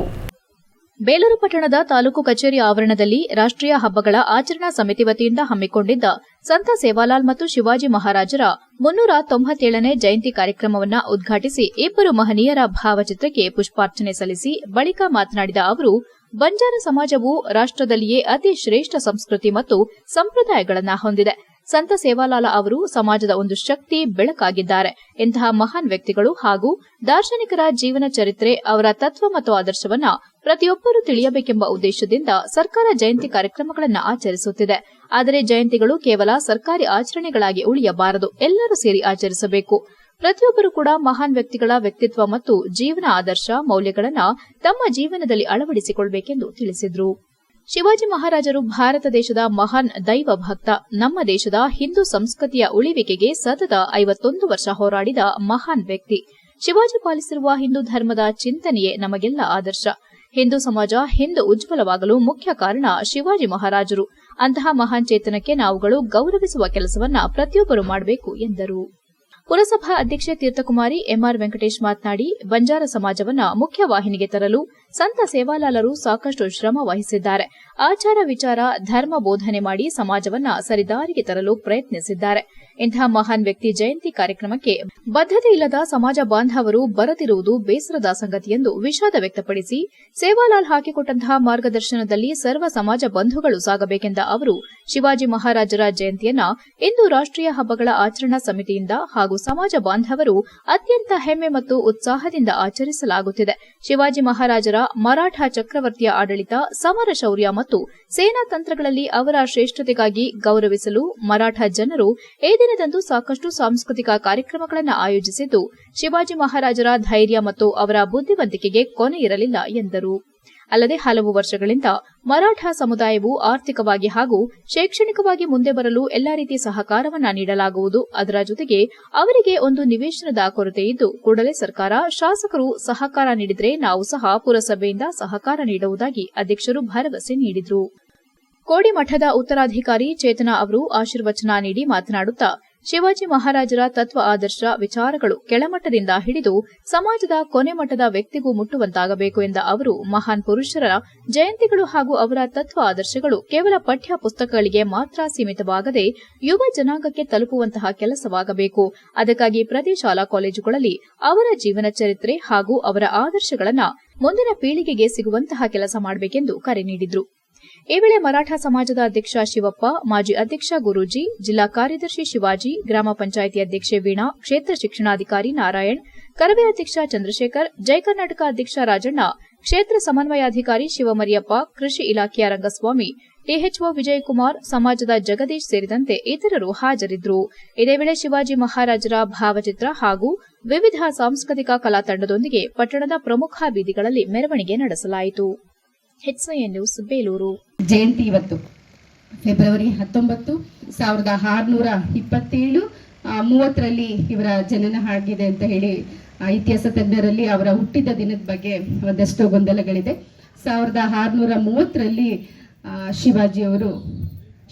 [SPEAKER 1] ಬೇಲೂರು ಪಟ್ಟಣದ ತಾಲೂಕು ಕಚೇರಿ ಆವರಣದಲ್ಲಿ ರಾಷ್ಟ್ರೀಯ ಹಬ್ಬಗಳ ಆಚರಣಾ ಸಮಿತಿ ವತಿಯಿಂದ ಹಮ್ಮಿಕೊಂಡಿದ್ದ ಸಂತ ಸೇವಾಲಾಲ್ ಮತ್ತು ಶಿವಾಜಿ ಮಹಾರಾಜರ ಮುನ್ನೂರ ತೊಂಬತ್ತೇಳನೇ ಜಯಂತಿ ಕಾರ್ಯಕ್ರಮವನ್ನು ಉದ್ಘಾಟಿಸಿ ಇಬ್ಬರು ಮಹನೀಯರ ಭಾವಚಿತ್ರಕ್ಕೆ ಪುಷ್ಪಾರ್ಚನೆ ಸಲ್ಲಿಸಿ ಬಳಿಕ ಮಾತನಾಡಿದ ಅವರು, ಬಂಜಾರ ಸಮಾಜವು ರಾಷ್ಟದಲ್ಲಿಯೇ ಅತಿ ಶ್ರೇಷ್ಠ ಸಂಸ್ಕೃತಿ ಮತ್ತು ಸಂಪ್ರದಾಯಗಳನ್ನು ಹೊಂದಿದೆ. ಸಂತ ಸೇವಾಲಾಲ ಅವರು ಸಮಾಜದ ಒಂದು ಶಕ್ತಿ ಬೆಳಕಾಗಿದ್ದಾರೆ. ಇಂತಹ ಮಹಾನ್ ವ್ಯಕ್ತಿಗಳು ಹಾಗೂ ದಾರ್ಶನಿಕರ ಜೀವನ ಚರಿತ್ರೆ ಅವರ ತತ್ವ ಮತ್ತು ಆದರ್ಶವನ್ನ ಪ್ರತಿಯೊಬ್ಬರೂ ತಿಳಿಯಬೇಕೆಂಬ ಉದ್ದೇಶದಿಂದ ಸರ್ಕಾರ ಜಯಂತಿ ಕಾರ್ಯಕ್ರಮಗಳನ್ನು ಆಚರಿಸುತ್ತಿದೆ. ಆದರೆ ಜಯಂತಿಗಳು ಕೇವಲ ಸರ್ಕಾರಿ ಆಚರಣೆಗಳಾಗಿ ಉಳಿಯಬಾರದು. ಎಲ್ಲರೂ ಸೇರಿ ಆಚರಿಸಬೇಕು. ಪ್ರತಿಯೊಬ್ಬರು ಕೂಡ ಮಹಾನ್ ವ್ಯಕ್ತಿಗಳ ವ್ಯಕ್ತಿತ್ವ ಮತ್ತು ಜೀವನ ಆದರ್ಶ ಮೌಲ್ಯಗಳನ್ನು ತಮ್ಮ ಜೀವನದಲ್ಲಿ ಅಳವಡಿಸಿಕೊಳ್ಳಬೇಕೆಂದು ತಿಳಿಸಿದರು. ಶಿವಾಜಿ ಮಹಾರಾಜರು ಭಾರತ ದೇಶದ ಮಹಾನ್ ದೈವ ಭಕ್ತ. ನಮ್ಮ ದೇಶದ ಹಿಂದೂ ಸಂಸ್ಕೃತಿಯ ಉಳಿವಿಕೆಗೆ ಸತತ ಐವತ್ತೊಂದು ವರ್ಷ ಹೋರಾಡಿದ ಮಹಾನ್ ವ್ಯಕ್ತಿ. ಶಿವಾಜಿ ಪಾಲಿಸಿರುವ ಹಿಂದೂ ಧರ್ಮದ ಚಿಂತನೆಯೇ ನಮಗೆಲ್ಲ ಆದರ್ಶ. ಹಿಂದೂ ಸಮಾಜ ಹಿಂದೂ ಉಜ್ವಲವಾಗಲು ಮುಖ್ಯ ಕಾರಣ ಶಿವಾಜಿ ಮಹಾರಾಜರು. ಅಂತಹ ಮಹಾನ್ ಚೇತನಕ್ಕೆ ನಾವುಗಳು ಗೌರವಿಸುವ ಕೆಲಸವನ್ನ ಪ್ರತಿಯೊಬ್ಬರು ಮಾಡಬೇಕು ಎಂದರು. ಪುರಸಭಾ ಅಧ್ಯಕ್ಷೆ ತೀರ್ಥಕುಮಾರಿ ಎಂಆರ್ ವೆಂಕಟೇಶ್ ಮಾತನಾಡಿ, ಬಂಜಾರ ಸಮಾಜವನ್ನ ಮುಖ್ಯವಾಹಿನಿಗೆ ತರಲು ಸಂತ ಸೇವಾಲಾಲರು ಸಾಕಷ್ಟು ಶ್ರಮ ವಹಿಸಿದ್ದಾರೆ. ಆಚಾರ ವಿಚಾರ, ಧರ್ಮ ಬೋಧನೆ ಮಾಡಿ ಸಮಾಜವನ್ನ ಸರಿದಾರಿಗೆ ತರಲು ಪ್ರಯತ್ನಿಸಿದ್ದಾರೆ. ಇಂತಹ ಮಹಾನ್ ವ್ಯಕ್ತಿ ಜಯಂತಿ ಕಾರ್ಯಕ್ರಮಕ್ಕೆ ಬದ್ದತೆ ಇಲ್ಲದ ಸಮಾಜ ಬಾಂಧವರು ಬರದಿರುವುದು ಬೇಸರದ ಸಂಗತಿ ಎಂದು ವಿಷಾದ ವ್ಯಕ್ತಪಡಿಸಿ, ಸೇವಾಲಾಲ್ ಹಾಕಿಕೊಟ್ಟಂತಹ ಮಾರ್ಗದರ್ಶನದಲ್ಲಿ ಸರ್ವ ಸಮಾಜ ಬಂಧುಗಳು ಸಾಗಬೇಕೆಂದ ಅವರು ಶಿವಾಜಿ ಮಹಾರಾಜರ ಜಯಂತಿಯನ್ನ ಇಂದು ರಾಷ್ಟೀಯ ಹಬ್ಬಗಳ ಆಚರಣಾ ಸಮಿತಿಯಿಂದ ಹಾಗೂ ಸಮಾಜ ಬಾಂಧವರು ಅತ್ಯಂತ ಹೆಮ್ಮೆ ಮತ್ತು ಉತ್ಸಾಹದಿಂದ ಆಚರಿಸಲಾಗುತ್ತಿದೆ. ಶಿವಾಜಿ ಮಹಾರಾಜರ ಮರಾಠ ಚಕ್ರವರ್ತಿಯ ಆಡಳಿತ, ಸಮರ ಶೌರ್ಯ ಮತ್ತು ಸೇನಾ ತಂತ್ರಗಳಲ್ಲಿ ಅವರ ಶ್ರೇಷ್ಠತೆಗಾಗಿ ಗೌರವಿಸಲು ಮರಾಠ ಜನರು ಈ ದಿನದಂದು ಸಾಕಷ್ಟು ಸಾಂಸ್ಕೃತಿಕ ಕಾರ್ಯಕ್ರಮಗಳನ್ನು ಆಯೋಜಿಸಿದ್ದು, ಶಿವಾಜಿ ಮಹಾರಾಜರ ಧೈರ್ಯ ಮತ್ತು ಅವರ ಬುದ್ಧಿವಂತಿಕೆಗೆ ಕೊನೆಯಿರಲಿಲ್ಲ ಎಂದರು. ಅಲ್ಲದೆ ಹಲವು ವರ್ಷಗಳಿಂದ ಮರಾಠ ಸಮುದಾಯವು ಆರ್ಥಿಕವಾಗಿ ಹಾಗೂ ಶೈಕ್ಷಣಿಕವಾಗಿ ಮುಂದೆ ಬರಲು ಎಲ್ಲಾ ರೀತಿಯ ಸಹಕಾರವನ್ನು ನೀಡಲಾಗುವುದು. ಅದರ ಜೊತೆಗೆ ಅವರಿಗೆ ಒಂದು ನಿವೇಶನದ ಕೊರತೆ ಇದ್ದು, ಕೂಡಲೇ ಸರ್ಕಾರ ಶಾಸಕರು ಸಹಕಾರ ನೀಡಿದರೆ ನಾವು ಸಹ ಪುರಸಭೆಯಿಂದ ಸಹಕಾರ ನೀಡುವುದಾಗಿ ಅಧ್ಯಕ್ಷರು ಭರವಸೆ ನೀಡಿದರು. ಕೋಡಿಮಠದ ಉತ್ತರಾಧಿಕಾರಿ ಚೇತನ ಅವರು ಆಶೀರ್ವಚನ ನೀಡಿ ಮಾತನಾಡುತ್ತಾ ಶಿವಾಜಿ ಮಹಾರಾಜರ ತತ್ವ ಆದರ್ಶ ವಿಚಾರಗಳು ಕೆಳಮಟ್ಟದಿಂದ ಹಿಡಿದು ಸಮಾಜದ ಕೊನೆ ಮಟ್ಟದ ವ್ಯಕ್ತಿಗೂ ಮುಟ್ಟುವಂತಾಗಬೇಕು ಎಂದ ಅವರು, ಮಹಾನ್ ಪುರುಷರ ಜಯಂತಿಗಳು ಹಾಗೂ ಅವರ ತತ್ವ ಆದರ್ಶಗಳು ಕೇವಲ ಪಠ್ಯ ಪುಸ್ತಕಗಳಿಗೆ ಮಾತ್ರ ಸೀಮಿತವಾಗದೆ ಯುವ ಜನಾಂಗಕ್ಕೆ ತಲುಪುವಂತಹ ಕೆಲಸವಾಗಬೇಕು. ಅದಕ್ಕಾಗಿ ಪ್ರತಿ ಶಾಲಾ ಕಾಲೇಜುಗಳಲ್ಲಿ ಅವರ ಜೀವನ ಚರಿತ್ರೆ ಹಾಗೂ ಅವರ ಆದರ್ಶಗಳನ್ನು ಮುಂದಿನ ಪೀಳಿಗೆಗೆ ಸಿಗುವಂತಹ ಕೆಲಸ ಮಾಡಬೇಕೆಂದು ಕರೆ ನೀಡಿದರು. ಈ ವೇಳೆ ಮರಾಠ ಸಮಾಜದ ಅಧ್ಯಕ್ಷ ಶಿವಪ್ಪ, ಮಾಜಿ ಅಧ್ಯಕ್ಷ ಗುರೂಜಿ, ಜಿಲ್ಲಾ ಕಾರ್ಯದರ್ಶಿ ಶಿವಾಜಿ, ಗ್ರಾಮ ಪಂಚಾಯಿತಿ ಅಧ್ಯಕ್ಷೆ ವೀಣಾ, ಕ್ಷೇತ್ರ ಶಿಕ್ಷಣಾಧಿಕಾರಿ ನಾರಾಯಣ್, ಕರವೇ ಅಧ್ಯಕ್ಷ ಚಂದ್ರಶೇಖರ್ ಜಯ ಕರ್ನಾಟಕ ಅಧ್ಯಕ್ಷ ರಾಜಣ್ಣ, ಕ್ಷೇತ್ರ ಸಮನ್ವಯಾಧಿಕಾರಿ ಶಿವಮರಿಯಪ್ಪ, ಕೃಷಿ ಇಲಾಖೆಯ ರಂಗಸ್ವಾಮಿ, ಟಿಎಚ್ಒ ವಿಜಯಕುಮಾರ್, ಸಮಾಜದ ಜಗದೀಶ್ ಸೇರಿದಂತೆ ಇತರರು ಹಾಜರಿದ್ದರು. ಇದೇ ವೇಳೆ ಶಿವಾಜಿ ಮಹಾರಾಜರ ಭಾವಚಿತ್ರ ಹಾಗೂ ವಿವಿಧ ಸಾಂಸ್ಕೃತಿಕ ಕಲಾ ತಂಡದೊಂದಿಗೆ ಪಟ್ಟಣದ ಪ್ರಮುಖ ಬೀದಿಗಳಲ್ಲಿ ಮೆರವಣಿಗೆ ನಡೆಸಲಾಯಿತು.
[SPEAKER 4] ಜಯಂತಿ ಇವತ್ತು. ಫೆಬ್ರವರಿ ಹತ್ತೊಂಬತ್ತು, ಸಾವಿರದ ಆರುನೂರ ಇಪ್ಪತ್ತೇಳು ಮೂವತ್ತರಲ್ಲಿ ಇವರ ಜನನ ಆಗಿದೆ ಅಂತ ಹೇಳಿ ಇತಿಹಾಸ ತಜ್ಞರಲ್ಲಿ ಅವರ ಹುಟ್ಟಿದ ದಿನದ ಬಗ್ಗೆ ಒಂದಷ್ಟು ಗೊಂದಲಗಳಿದೆ. ಸಾವಿರದ ಆರುನೂರ ಮೂವತ್ತರಲ್ಲಿ ಶಿವಾಜಿಯವರು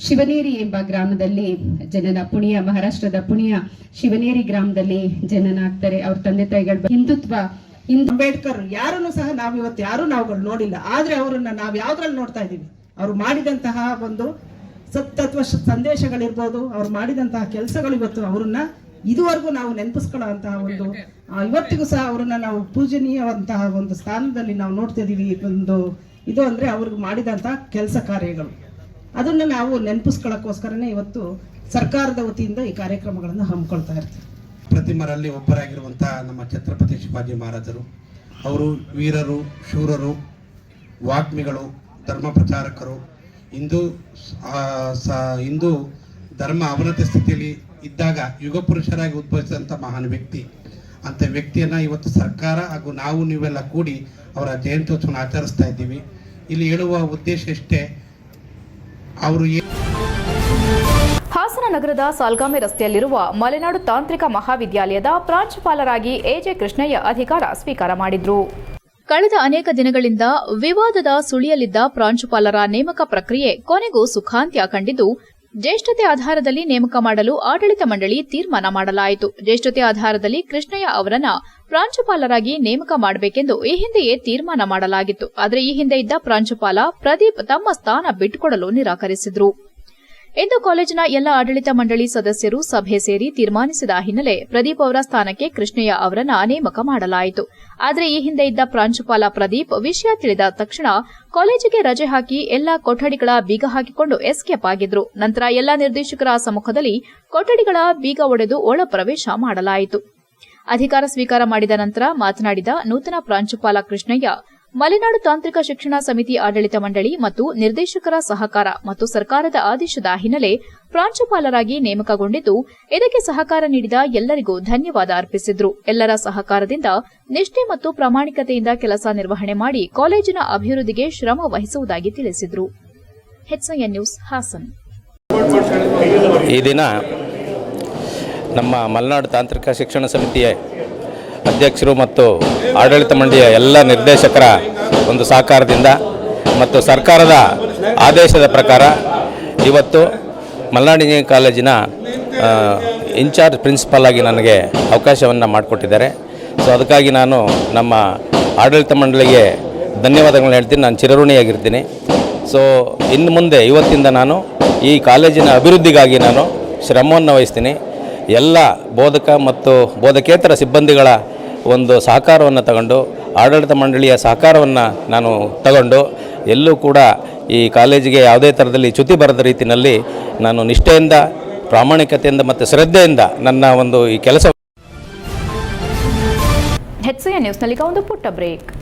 [SPEAKER 4] ಶಿವನೇರಿ ಎಂಬ ಗ್ರಾಮದಲ್ಲಿ ಜನನ, ಪುಣಿಯ, ಮಹಾರಾಷ್ಟ್ರದ ಪುಣಿಯ ಶಿವನೇರಿ ಗ್ರಾಮದಲ್ಲಿ ಜನನ ಆಗ್ತಾರೆ. ಅವ್ರ ತಂದೆ ತಾಯಿಗಳ ಹಿಂದುತ್ವ, ಹಿಂದ್
[SPEAKER 5] ಅಂಬೇಡ್ಕರ್ ಯಾರನ್ನು ಸಹ ನಾವು ಇವತ್ತು ಯಾರು ನಾವುಗಳು ನೋಡಿಲ್ಲ. ಆದ್ರೆ ಅವರನ್ನ ನಾವು ಯಾವ್ದ್ರಲ್ಲಿ ನೋಡ್ತಾ ಇದ್ದೀವಿ? ಅವ್ರು ಮಾಡಿದಂತಹ ಒಂದು ಸತ್ತತ್ವ ಸಂದೇಶಗಳಿರ್ಬೋದು, ಅವ್ರು ಮಾಡಿದಂತಹ ಕೆಲಸಗಳು ಇವತ್ತು ಅವ್ರನ್ನ ಇದುವರೆಗೂ ನಾವು ನೆನಪಿಸ್ಕೊಳ್ಳೋಂತಹ ಒಂದು ಇವತ್ತಿಗೂ ಸಹ ಅವ್ರನ್ನ ನಾವು ಪೂಜನೀಯವಂತಹ ಒಂದು ಸ್ಥಾನದಲ್ಲಿ ನಾವು ನೋಡ್ತಾ ಇದೀವಿ ಒಂದು ಇದು ಅಂದ್ರೆ ಅವ್ರಿಗೆ ಮಾಡಿದಂತಹ ಕೆಲಸ ಕಾರ್ಯಗಳು. ಅದನ್ನ ನಾವು ನೆನಪಿಸ್ಕೊಳ್ಳೋಕ್ಕೋಸ್ಕರನೇ ಇವತ್ತು ಸರ್ಕಾರದ ವತಿಯಿಂದ ಈ ಕಾರ್ಯಕ್ರಮಗಳನ್ನು ಹಮ್ಮಿಕೊಳ್ತಾ ಇರ್ತೀವಿ.
[SPEAKER 6] ಪ್ರತಿಮರಲ್ಲಿ ಒಬ್ಬರಾಗಿರುವಂತಹ ನಮ್ಮ ಛತ್ರಪತಿ ಶಿವಾಜಿ ಮಹಾರಾಜರು, ಅವರು ವೀರರು, ಶೂರರು, ವಾಗ್ಮಿಗಳು ಧರ್ಮ ಪ್ರಚಾರಕರು, ಹಿಂದೂ ಹಿಂದೂ ಧರ್ಮ ಅವನತ ಸ್ಥಿತಿಯಲ್ಲಿ ಇದ್ದಾಗ ಯುಗ ಪುರುಷರಾಗಿ ಉದ್ಭವಿಸಿದಂಥ ಮಹಾನ್ ವ್ಯಕ್ತಿ. ಅಂಥ ವ್ಯಕ್ತಿಯನ್ನು ಇವತ್ತು ಸರ್ಕಾರ ಹಾಗೂ ನಾವು ನೀವೆಲ್ಲ ಕೂಡಿ ಅವರ ಜಯಂತ್ಯೋತ್ಸವನ ಆಚರಿಸ್ತಾ ಇದ್ದೀವಿ. ಇಲ್ಲಿ ಹೇಳುವ ಉದ್ದೇಶ ಇಷ್ಟೇ, ಅವರು
[SPEAKER 1] ಹಾಸನ ನಗರದ ಸಾಲ್ಗಾಮೆ ರಸ್ತೆಯಲ್ಲಿರುವ ಮಲೆನಾಡು ತಾಂತ್ರಿಕ ಮಹಾವಿದ್ಯಾಲಯದ ಪ್ರಾಂಶುಪಾಲರಾಗಿ ಎಜೆ ಕೃಷ್ಣಯ್ಯ ಅಧಿಕಾರ ಸ್ವೀಕಾರ ಮಾಡಿದ್ರು. ಕಳೆದ ಅನೇಕ ದಿನಗಳಿಂದ ವಿವಾದದ ಸುಳಿಯಲಿದ್ದ ಪ್ರಾಂಶುಪಾಲರ ನೇಮಕ ಪ್ರಕ್ರಿಯೆ ಕೊನೆಗೂ ಸುಖಾಂತ್ಯ ಕಂಡಿದ್ದು, ಜ್ಯೇಷ್ಠತೆ ಆಧಾರದಲ್ಲಿ ನೇಮಕ ಮಾಡಲು ಆಡಳಿತ ಮಂಡಳಿ ತೀರ್ಮಾನ ಮಾಡಲಾಯಿತು. ಜ್ಯೇಷ್ಠತೆ ಆಧಾರದಲ್ಲಿ ಕೃಷ್ಣಯ್ಯ ಅವರನ್ನ ಪ್ರಾಂಶುಪಾಲರಾಗಿ ನೇಮಕ ಮಾಡಬೇಕೆಂದು ಈ ಹಿಂದೆಯೇ ತೀರ್ಮಾನ ಮಾಡಲಾಗಿತ್ತು. ಆದರೆ ಈ ಹಿಂದೆ ಇದ್ದ ಪ್ರಾಂಶುಪಾಲ ಪ್ರದೀಪ್ ತಮ್ಮ ಸ್ಥಾನ ಬಿಟ್ಟುಕೊಡಲು ನಿರಾಕರಿಸಿದ್ರು. ಇಂದು ಕಾಲೇಜಿನ ಎಲ್ಲ ಆಡಳಿತ ಮಂಡಳಿ ಸದಸ್ಯರು ಸಭೆ ಸೇರಿ ತೀರ್ಮಾನಿಸಿದ ಹಿನ್ನೆಲೆ ಪ್ರದೀಪ್ ಅವರ ಸ್ಥಾನಕ್ಕೆ ಕೃಷ್ಣಯ್ಯ ಅವರನ್ನ ನೇಮಕ ಮಾಡಲಾಯಿತು. ಆದರೆ ಈ ಹಿಂದೆ ಇದ್ದ ಪ್ರಾಂಶುಪಾಲ ಪ್ರದೀಪ್ ವಿಷಯ ತಿಳಿದ ತಕ್ಷಣ ಕಾಲೇಜಿಗೆ ರಜೆ ಹಾಕಿ ಎಲ್ಲಾ ಕೊಠಡಿಗಳ ಬೀಗ ಹಾಕಿಕೊಂಡು ಎಸ್ಕೇಪ್ ಆಗಿದ್ರು. ನಂತರ ಎಲ್ಲಾ ನಿರ್ದೇಶಕರ ಸಮ್ಮುಖದಲ್ಲಿ ಕೊಠಡಿಗಳ ಬೀಗ ಒಡೆದು ಒಳ ಪ್ರವೇಶ ಮಾಡಲಾಯಿತು. ಅಧಿಕಾರ ಸ್ವೀಕಾರ ಮಾಡಿದ ನಂತರ ಮಾತನಾಡಿದ ನೂತನ ಪ್ರಾಂಶುಪಾಲ ಕೃಷ್ಣಯ್ಯ ಮಲೆನಾಡು ತಾಂತ್ರಿಕ ಶಿಕ್ಷಣ ಸಮಿತಿ ಆಡಳಿತ ಮಂಡಳಿ ಮತ್ತು ನಿರ್ದೇಶಕರ ಸಹಕಾರ ಮತ್ತು ಸರ್ಕಾರದ ಆದೇಶದ ಹಿನ್ನೆಲೆ ಪ್ರಾಂಶುಪಾಲರಾಗಿ ನೇಮಕಗೊಂಡಿದ್ದು, ಇದಕ್ಕೆ ಸಹಕಾರ ನೀಡಿದ ಎಲ್ಲರಿಗೂ ಧನ್ಯವಾದ ಅರ್ಪಿಸಿದ್ರು. ಎಲ್ಲರ ಸಹಕಾರದಿಂದ ನಿಷ್ಠೆ ಮತ್ತು ಪ್ರಾಮಾಣಿಕತೆಯಿಂದ ಕೆಲಸ ನಿರ್ವಹಣೆ ಮಾಡಿ ಕಾಲೇಜಿನ ಅಭಿವೃದ್ಧಿಗೆ ಶ್ರಮ ವಹಿಸುವುದಾಗಿ ತಿಳಿಸಿದರು.
[SPEAKER 7] ಈ ದಿನ ನಮ್ಮ ಮಲೆನಾಡು ತಾಂತ್ರಿಕ ಶಿಕ್ಷಣ ಸಮಿತಿಯ ಅಧ್ಯಕ್ಷರು ಮತ್ತು ಆಡಳಿತ ಮಂಡಳಿಯ ಎಲ್ಲ ನಿರ್ದೇಶಕರ ಒಂದು ಸಹಕಾರದಿಂದ ಮತ್ತು ಸರ್ಕಾರದ ಆದೇಶದ ಪ್ರಕಾರ ಇವತ್ತು ಮಲ್ನಾಡು ಇಂಜಿನಿಯರಿಂಗ್ ಕಾಲೇಜಿನ ಇನ್ಚಾರ್ಜ್ ಪ್ರಿನ್ಸಿಪಾಲ್ ಆಗಿ ನನಗೆ ಅವಕಾಶವನ್ನು ಮಾಡಿಕೊಟ್ಟಿದ್ದಾರೆ. ಸೊ ಅದಕ್ಕಾಗಿ ನಾನು ನಮ್ಮ ಆಡಳಿತ ಮಂಡಳಿಗೆ ಧನ್ಯವಾದಗಳನ್ನ ಹೇಳ್ತೀನಿ. ನಾನು ಚಿರಋಣಿಯಾಗಿರ್ತೀನಿ. ಸೊ ಇನ್ನು ಮುಂದೆ ಇವತ್ತಿಂದ ನಾನು ಈ ಕಾಲೇಜಿನ ಅಭಿವೃದ್ಧಿಗಾಗಿ ನಾನು ಶ್ರಮವನ್ನು ವಹಿಸ್ತೀನಿ. ಎಲ್ಲ ಬೋಧಕ ಮತ್ತು ಬೋಧಕೇತರ ಸಿಬ್ಬಂದಿಗಳ ಒಂದು ಸಹಕಾರವನ್ನು ತಗೊಂಡು ಆಡಳಿತ ಮಂಡಳಿಯ ಸಹಕಾರವನ್ನು ನಾನು ತಗೊಂಡು ಎಲ್ಲೂ ಕೂಡ ಈ ಕಾಲೇಜಿಗೆ ಯಾವುದೇ ಥರದಲ್ಲಿ ಚ್ಯುತಿ ಬರದ ರೀತಿಯಲ್ಲಿ ನಾನು ನಿಷ್ಠೆಯಿಂದ, ಪ್ರಾಮಾಣಿಕತೆಯಿಂದ ಮತ್ತು ಶ್ರದ್ಧೆಯಿಂದ ನನ್ನ ಒಂದು ಈ ಕೆಲಸ
[SPEAKER 1] ಹೆಚ್ಸಿಯ ನ್ಯೂಸ್ನಲ್ಲಿ ಒಂದು ಪುಟ್ಟ break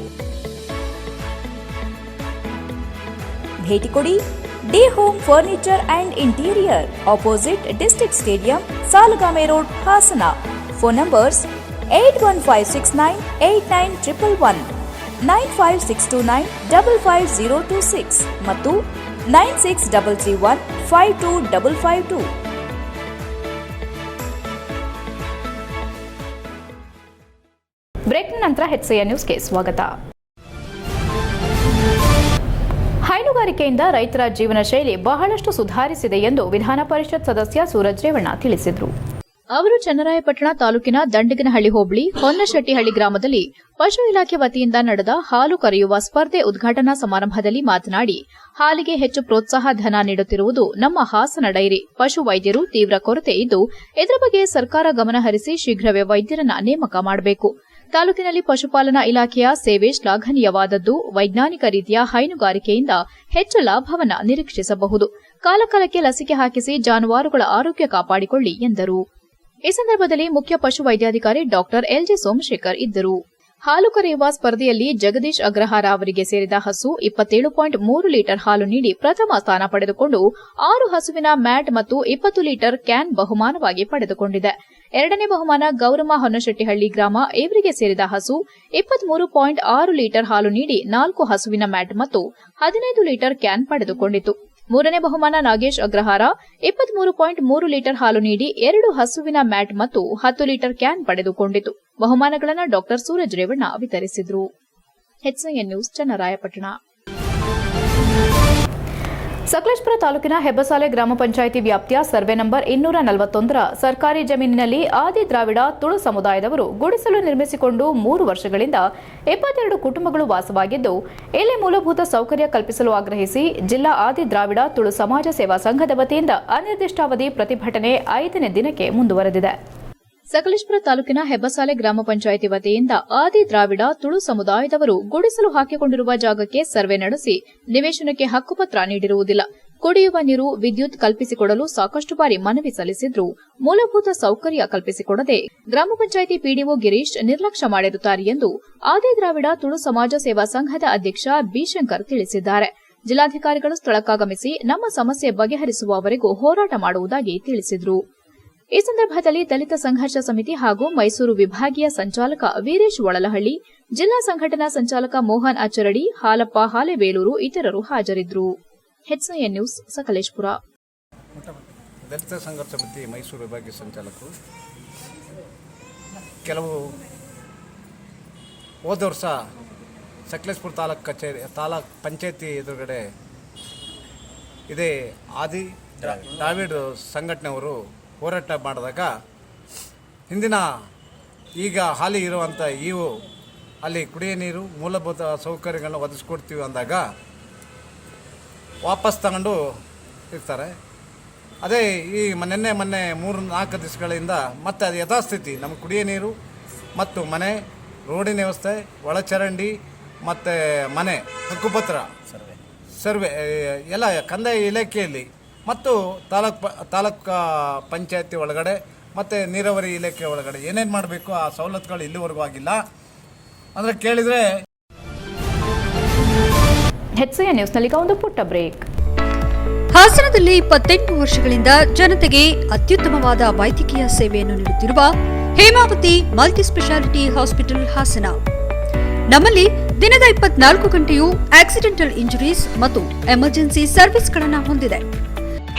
[SPEAKER 8] ಭೇಟಿ ಕೊಡಿ the home furniture and interior opposite district stadium Salagame road Hassan phone numbers eight one five six nine eight nine triple one nine five six two nine double five zero two six ಮತ್ತು nine six double three one five two double five two
[SPEAKER 1] ಬ್ರೇಕ್ನ ನಂತರ ಎಚ್ಐಎನ್ ನ್ಯೂಸ್ಗೆ ಸ್ವಾಗತ ಹೈನುಗಾರಿಕೆಯಿಂದ ರೈತರ ಜೀವನ ಶೈಲಿ ಬಹಳಷ್ಟು ಸುಧಾರಿಸಿದೆ ಎಂದು ವಿಧಾನ ಪರಿಷತ್ ಸದಸ್ಯ ಸೂರಜ್ ರೇವಣ್ಣ ತಿಳಿಸಿದರು. ಅವರು ಚನ್ನರಾಯಪಟ್ಟಣ ತಾಲೂಕಿನ ದಂಡಗನಹಳ್ಳಿ ಹೋಬಳಿ, ಹೊನ್ನಶೆಟ್ಟಿಹಳ್ಳಿ ಗ್ರಾಮದಲ್ಲಿ ಪಶು ಇಲಾಖೆ ವತಿಯಿಂದ ನಡೆದ ಹಾಲು ಕರೆಯುವ ಸ್ಪರ್ಧೆ ಉದ್ಘಾಟನಾ ಸಮಾರಂಭದಲ್ಲಿ ಮಾತನಾಡಿ, ಹಾಲಿಗೆ ಹೆಚ್ಚು ಪ್ರೋತ್ಸಾಹ ಧನ ನೀಡುತ್ತಿರುವುದು ನಮ್ಮ ಹಾಸನ ಡೈರಿ. ಪಶು ವೈದ್ಯರು ತೀವ್ರ ಕೊರತೆ ಇದ್ದು, ಇದರ ಬಗ್ಗೆ ಸರ್ಕಾರ ಗಮನಹರಿಸಿ ಶೀಘ್ರವೇ ವೈದ್ಯರನ್ನ ನೇಮಕ ಮಾಡಬೇಕು. ತಾಲೂಕಿನಲ್ಲಿ ಪಶುಪಾಲನಾ ಇಲಾಖೆಯ ಸೇವೆ ಶ್ಲಾಘನೀಯವಾದದ್ದು. ವೈಜ್ಞಾನಿಕ ರೀತಿಯ ಹೈನುಗಾರಿಕೆಯಿಂದ ಹೆಚ್ಚು ಲಾಭವನ್ನು ನಿರೀಕ್ಷಿಸಬಹುದು. ಕಾಲಕಾಲಕ್ಕೆ ಲಸಿಕೆ ಹಾಕಿಸಿ ಜಾನುವಾರುಗಳ ಆರೋಗ್ಯ ಕಾಪಾಡಿಕೊಳ್ಳಿ ಎಂದರು. ಈ ಸಂದರ್ಭದಲ್ಲಿ ಮುಖ್ಯ ಪಶು ವೈದ್ಯಾಧಿಕಾರಿ ಡಾಕ್ಟರ್ ಎಲ್ಜೆ ಸೋಮಶೇಖರ್ ಇದ್ದರು. ಹಾಲು ಕರೆಯುವ ಸ್ಪರ್ಧೆಯಲ್ಲಿ ಜಗದೀಶ್ ಅಗ್ರಹಾರ ಅವರಿಗೆ ಸೇರಿದ ಹಸು ಇಪ್ಪತ್ತೇಳು ಪಾಯಿಂಟ್ ಮೂರು ಲೀಟರ್ ಹಾಲು ನೀಡಿ ಪ್ರಥಮ ಸ್ಥಾನ ಪಡೆದುಕೊಂಡು ಆರು ಹಸುವಿನ ಮ್ಯಾಟ್ ಮತ್ತು ಇಪ್ಪತ್ತು ಲೀಟರ್ ಕ್ಯಾನ್ ಬಹುಮಾನವಾಗಿ ಪಡೆದುಕೊಂಡಿದೆ. ಎರಡನೇ ಬಹುಮಾನ ಗೌರಮ್ಮ ಹೊನ್ನಶೆಟ್ಟಿಹಳ್ಳಿ ಗ್ರಾಮ ಏವರಿಗೆ ಸೇರಿದ ಹಸು ಇಪ್ಪತ್ಮೂರು ಪಾಯಿಂಟ್ ಆರು ಲೀಟರ್ ಹಾಲು ನೀಡಿ ನಾಲ್ಕು ಹಸುವಿನ ಮ್ಯಾಟ್ ಮತ್ತು ಹದಿನೈದು ಲೀಟರ್ ಕ್ಯಾನ್ ಪಡೆದುಕೊಂಡಿತು. ಮೂರನೇ ಬಹುಮಾನ ನಾಗೇಶ್ ಅಗ್ರಹಾರ ಇಪ್ಪತ್ಮೂರು ಪಾಯಿಂಟ್ ಮೂರು ಲೀಟರ್ ಹಾಲು ನೀಡಿ ಎರಡು ಹಸುವಿನ ಮ್ಯಾಟ್ ಮತ್ತು ಹತ್ತು ಲೀಟರ್ ಕ್ಯಾನ್ ಪಡೆದುಕೊಂಡಿತು. ಬಹುಮಾನಗಳನ್ನು ಡಾಕ್ಟರ್ ಸೂರಜ್ ರೇವಣ್ಣ ವಿತರಿಸಿದರು. ಸಕಲೇಶ್ಪುರ ತಾಲೂಕಿನ ಹೆಬ್ಬಸಾಲೆ ಗ್ರಾಮ ಪಂಚಾಯಿತಿ ವ್ಯಾಪ್ತಿಯ ಸರ್ವೆ ನಂಬರ್ ಇನ್ನೂರ ನಲವತ್ತೊಂದರ ಸರ್ಕಾರಿ ಜಮೀನಿನಲ್ಲಿ ಆದಿ ದ್ರಾವಿಡ ತುಳು ಸಮುದಾಯದವರು ಗುಡಿಸಲು ನಿರ್ಮಿಸಿಕೊಂಡು ಮೂರು ವರ್ಷಗಳಿಂದ ಇಪ್ಪತ್ತೆರಡು ಕುಟುಂಬಗಳು ವಾಸವಾಗಿದ್ದು ಇಲ್ಲಿ ಮೂಲಭೂತ ಸೌಕರ್ಯ ಕಲ್ಪಿಸಲು ಆಗ್ರಹಿಸಿ ಜಿಲ್ಲಾ ಆದಿ ದ್ರಾವಿಡ ತುಳು ಸಮಾಜ ಸೇವಾ ಸಂಘದ ವತಿಯಿಂದ ಅನಿರ್ದಿಷ್ಟಾವಧಿ ಪ್ರತಿಭಟನೆ ಐದನೇ ದಿನಕ್ಕೆ ಮುಂದುವರೆದಿದೆ. ಸಕಲೇಶ್ಪುರ ತಾಲೂಕಿನ ಹೆಬ್ಬಸಾಲೆ ಗ್ರಾಮ ಪಂಚಾಯಿತಿ ವತಿಯಿಂದ ಆದಿ ದ್ರಾವಿಡ ತುಳು ಸಮುದಾಯದವರು ಗುಡಿಸಲು ಹಾಕಿಕೊಂಡಿರುವ ಜಾಗಕ್ಕೆ ಸರ್ವೆ ನಡೆಸಿ ನಿವೇಶನಕ್ಕೆ ಹಕ್ಕುಪತ್ರ ನೀಡಿರುವುದಿಲ್ಲ. ಕುಡಿಯುವ ನೀರು, ವಿದ್ಯುತ್ ಕಲ್ಪಿಸಿಕೊಡಲು ಸಾಕಷ್ಟು ಬಾರಿ ಮನವಿ ಸಲ್ಲಿಸಿದ್ರೂ. ಮೂಲಭೂತ ಸೌಕರ್ಯ ಕಲ್ಪಿಸಿಕೊಡದೆ ಗ್ರಾಮ ಪಂಚಾಯಿತಿ ಪಿಡಿಒ ಗಿರೀಶ್ ನಿರ್ಲಕ್ಷ್ಯ ಮಾಡಿರುತ್ತಾರೆ ಎಂದು ಆದಿ ದ್ರಾವಿಡ ತುಳು ಸಮಾಜ ಸೇವಾ ಸಂಘದ ಅಧ್ಯಕ್ಷ ಬಿಶಂಕರ್ ತಿಳಿಸಿದ್ದಾರೆ. ಜಿಲ್ಲಾಧಿಕಾರಿಗಳು ಸ್ಥಳಕ್ಕಾಗಮಿಸಿ ನಮ್ಮ ಸಮಸ್ಯೆ ಬಗೆಹರಿಸುವವರೆಗೂ ಹೋರಾಟ ಮಾಡುವುದಾಗಿ ತಿಳಿಸಿದರು. ಈ ಸಂದರ್ಭದಲ್ಲಿ ದಲಿತ ಸಂಘರ್ಷ ಸಮಿತಿ ಹಾಗೂ ಮೈಸೂರು ವಿಭಾಗೀಯ ಸಂಚಾಲಕ ವೀರೇಶ್ ಒಳಲಹಳ್ಳಿ, ಜಿಲ್ಲಾ ಸಂಘಟನಾ ಸಂಚಾಲಕ ಮೋಹನ್ ಅಚ್ಚರಡಿ, ಹಾಲಪ್ಪ ಹಾಲೆಬೇಲೂರು ಇತರರು ಹಾಜರಿದ್ದರು. ನ್ಯೂಸ್ ಸಕಲೇಶ್ಪುರ.
[SPEAKER 9] ದಲಿತ ಸಂಘರ್ಷ ಸಮಿತಿ ಮೈಸೂರು ವಿಭಾಗೀಯ ಸಂಚಾಲಕರು ಕೆಲವು ಹೋದ ವರ್ಷ ಸಕಲೇಶ್ಪುರ ತಾಲೂಕು ಕಚೇರಿ, ತಾಲೂಕ್ ಪಂಚಾಯತಿ ಎದುರುಗಡೆ ಇದೇ ಆದಿ ದ್ರಾವಿಡ್ ಸಂಘಟನೆಯವರು ಹೋರಾಟ ಮಾಡಿದಾಗ ಹಿಂದಿನ ಈಗ ಹಾಲಿ ಇರುವಂಥ ಇವು ಅಲ್ಲಿ ಕುಡಿಯ ನೀರು ಮೂಲಭೂತ ಸೌಕರ್ಯಗಳನ್ನ ಒದಗಿಸ್ಕೊಡ್ತೀವಿ ಅಂದಾಗ ವಾಪಸ್ ತಗೊಂಡು ಇರ್ತಾರೆ. ಅದೇ ಈ ಮೊನ್ನೆ ನಿನ್ನೆ ಮೊನ್ನೆ ಮೂರು ನಾಲ್ಕು ದಿವಸಗಳಿಂದ ಮತ್ತೆ ಅದು ಯಥಾಸ್ಥಿತಿ. ನಮ್ಮ ಕುಡಿಯ ನೀರು ಮತ್ತು ಮನೆ ರೋಡಿನ ವ್ಯವಸ್ಥೆ ಒಳಚರಂಡಿ ಮತ್ತು ಮನೆ ಹಕ್ಕುಪತ್ರ ಸರ್ವೆ. ಸರ್ವೆ ಎಲ್ಲ ಕಂದಾಯ ಇಲಾಖೆಯಲ್ಲಿ ಮತ್ತು ತಾಲೂಕ್ ಪ ತಾಲೂಕ್ ಪಂಚಾಯತಿ ಒಳಗಡೆ ಮತ್ತು ನೀರಾವರಿ ಇಲಾಖೆ ಒಳಗಡೆ ಏನೇನು ಮಾಡಬೇಕು ಆ ಸವಲತ್ತುಗಳು ಇಲ್ಲಿವರೆಗೂ ಆಗಿಲ್ಲ. ಅಂದರೆ ಕೇಳಿದರೆ
[SPEAKER 1] ನ್ಯೂಸ್ನಲ್ಲೀಗ ಒಂದು ಪುಟ್ಟ ಬ್ರೇಕ್
[SPEAKER 10] ಹಾಸನದಲ್ಲಿ ಇಪ್ಪತ್ತೆಂಟು ವರ್ಷಗಳಿಂದ ಜನತೆಗೆ ಅತ್ಯುತ್ತಮವಾದ ವೈದ್ಯಕೀಯ ಸೇವೆಯನ್ನು ನೀಡುತ್ತಿರುವ Hemavathi multi speciality hospital Hassan. ನಮ್ಮಲ್ಲಿ ದಿನದ ಇಪ್ಪತ್ನಾಲ್ಕು ಗಂಟೆಯೂ ಆಕ್ಸಿಡೆಂಟಲ್ ಇಂಜುರೀಸ್ ಮತ್ತು ಎಮರ್ಜೆನ್ಸಿ ಸರ್ವಿಸ್ಗಳನ್ನು ಹೊಂದಿದೆ.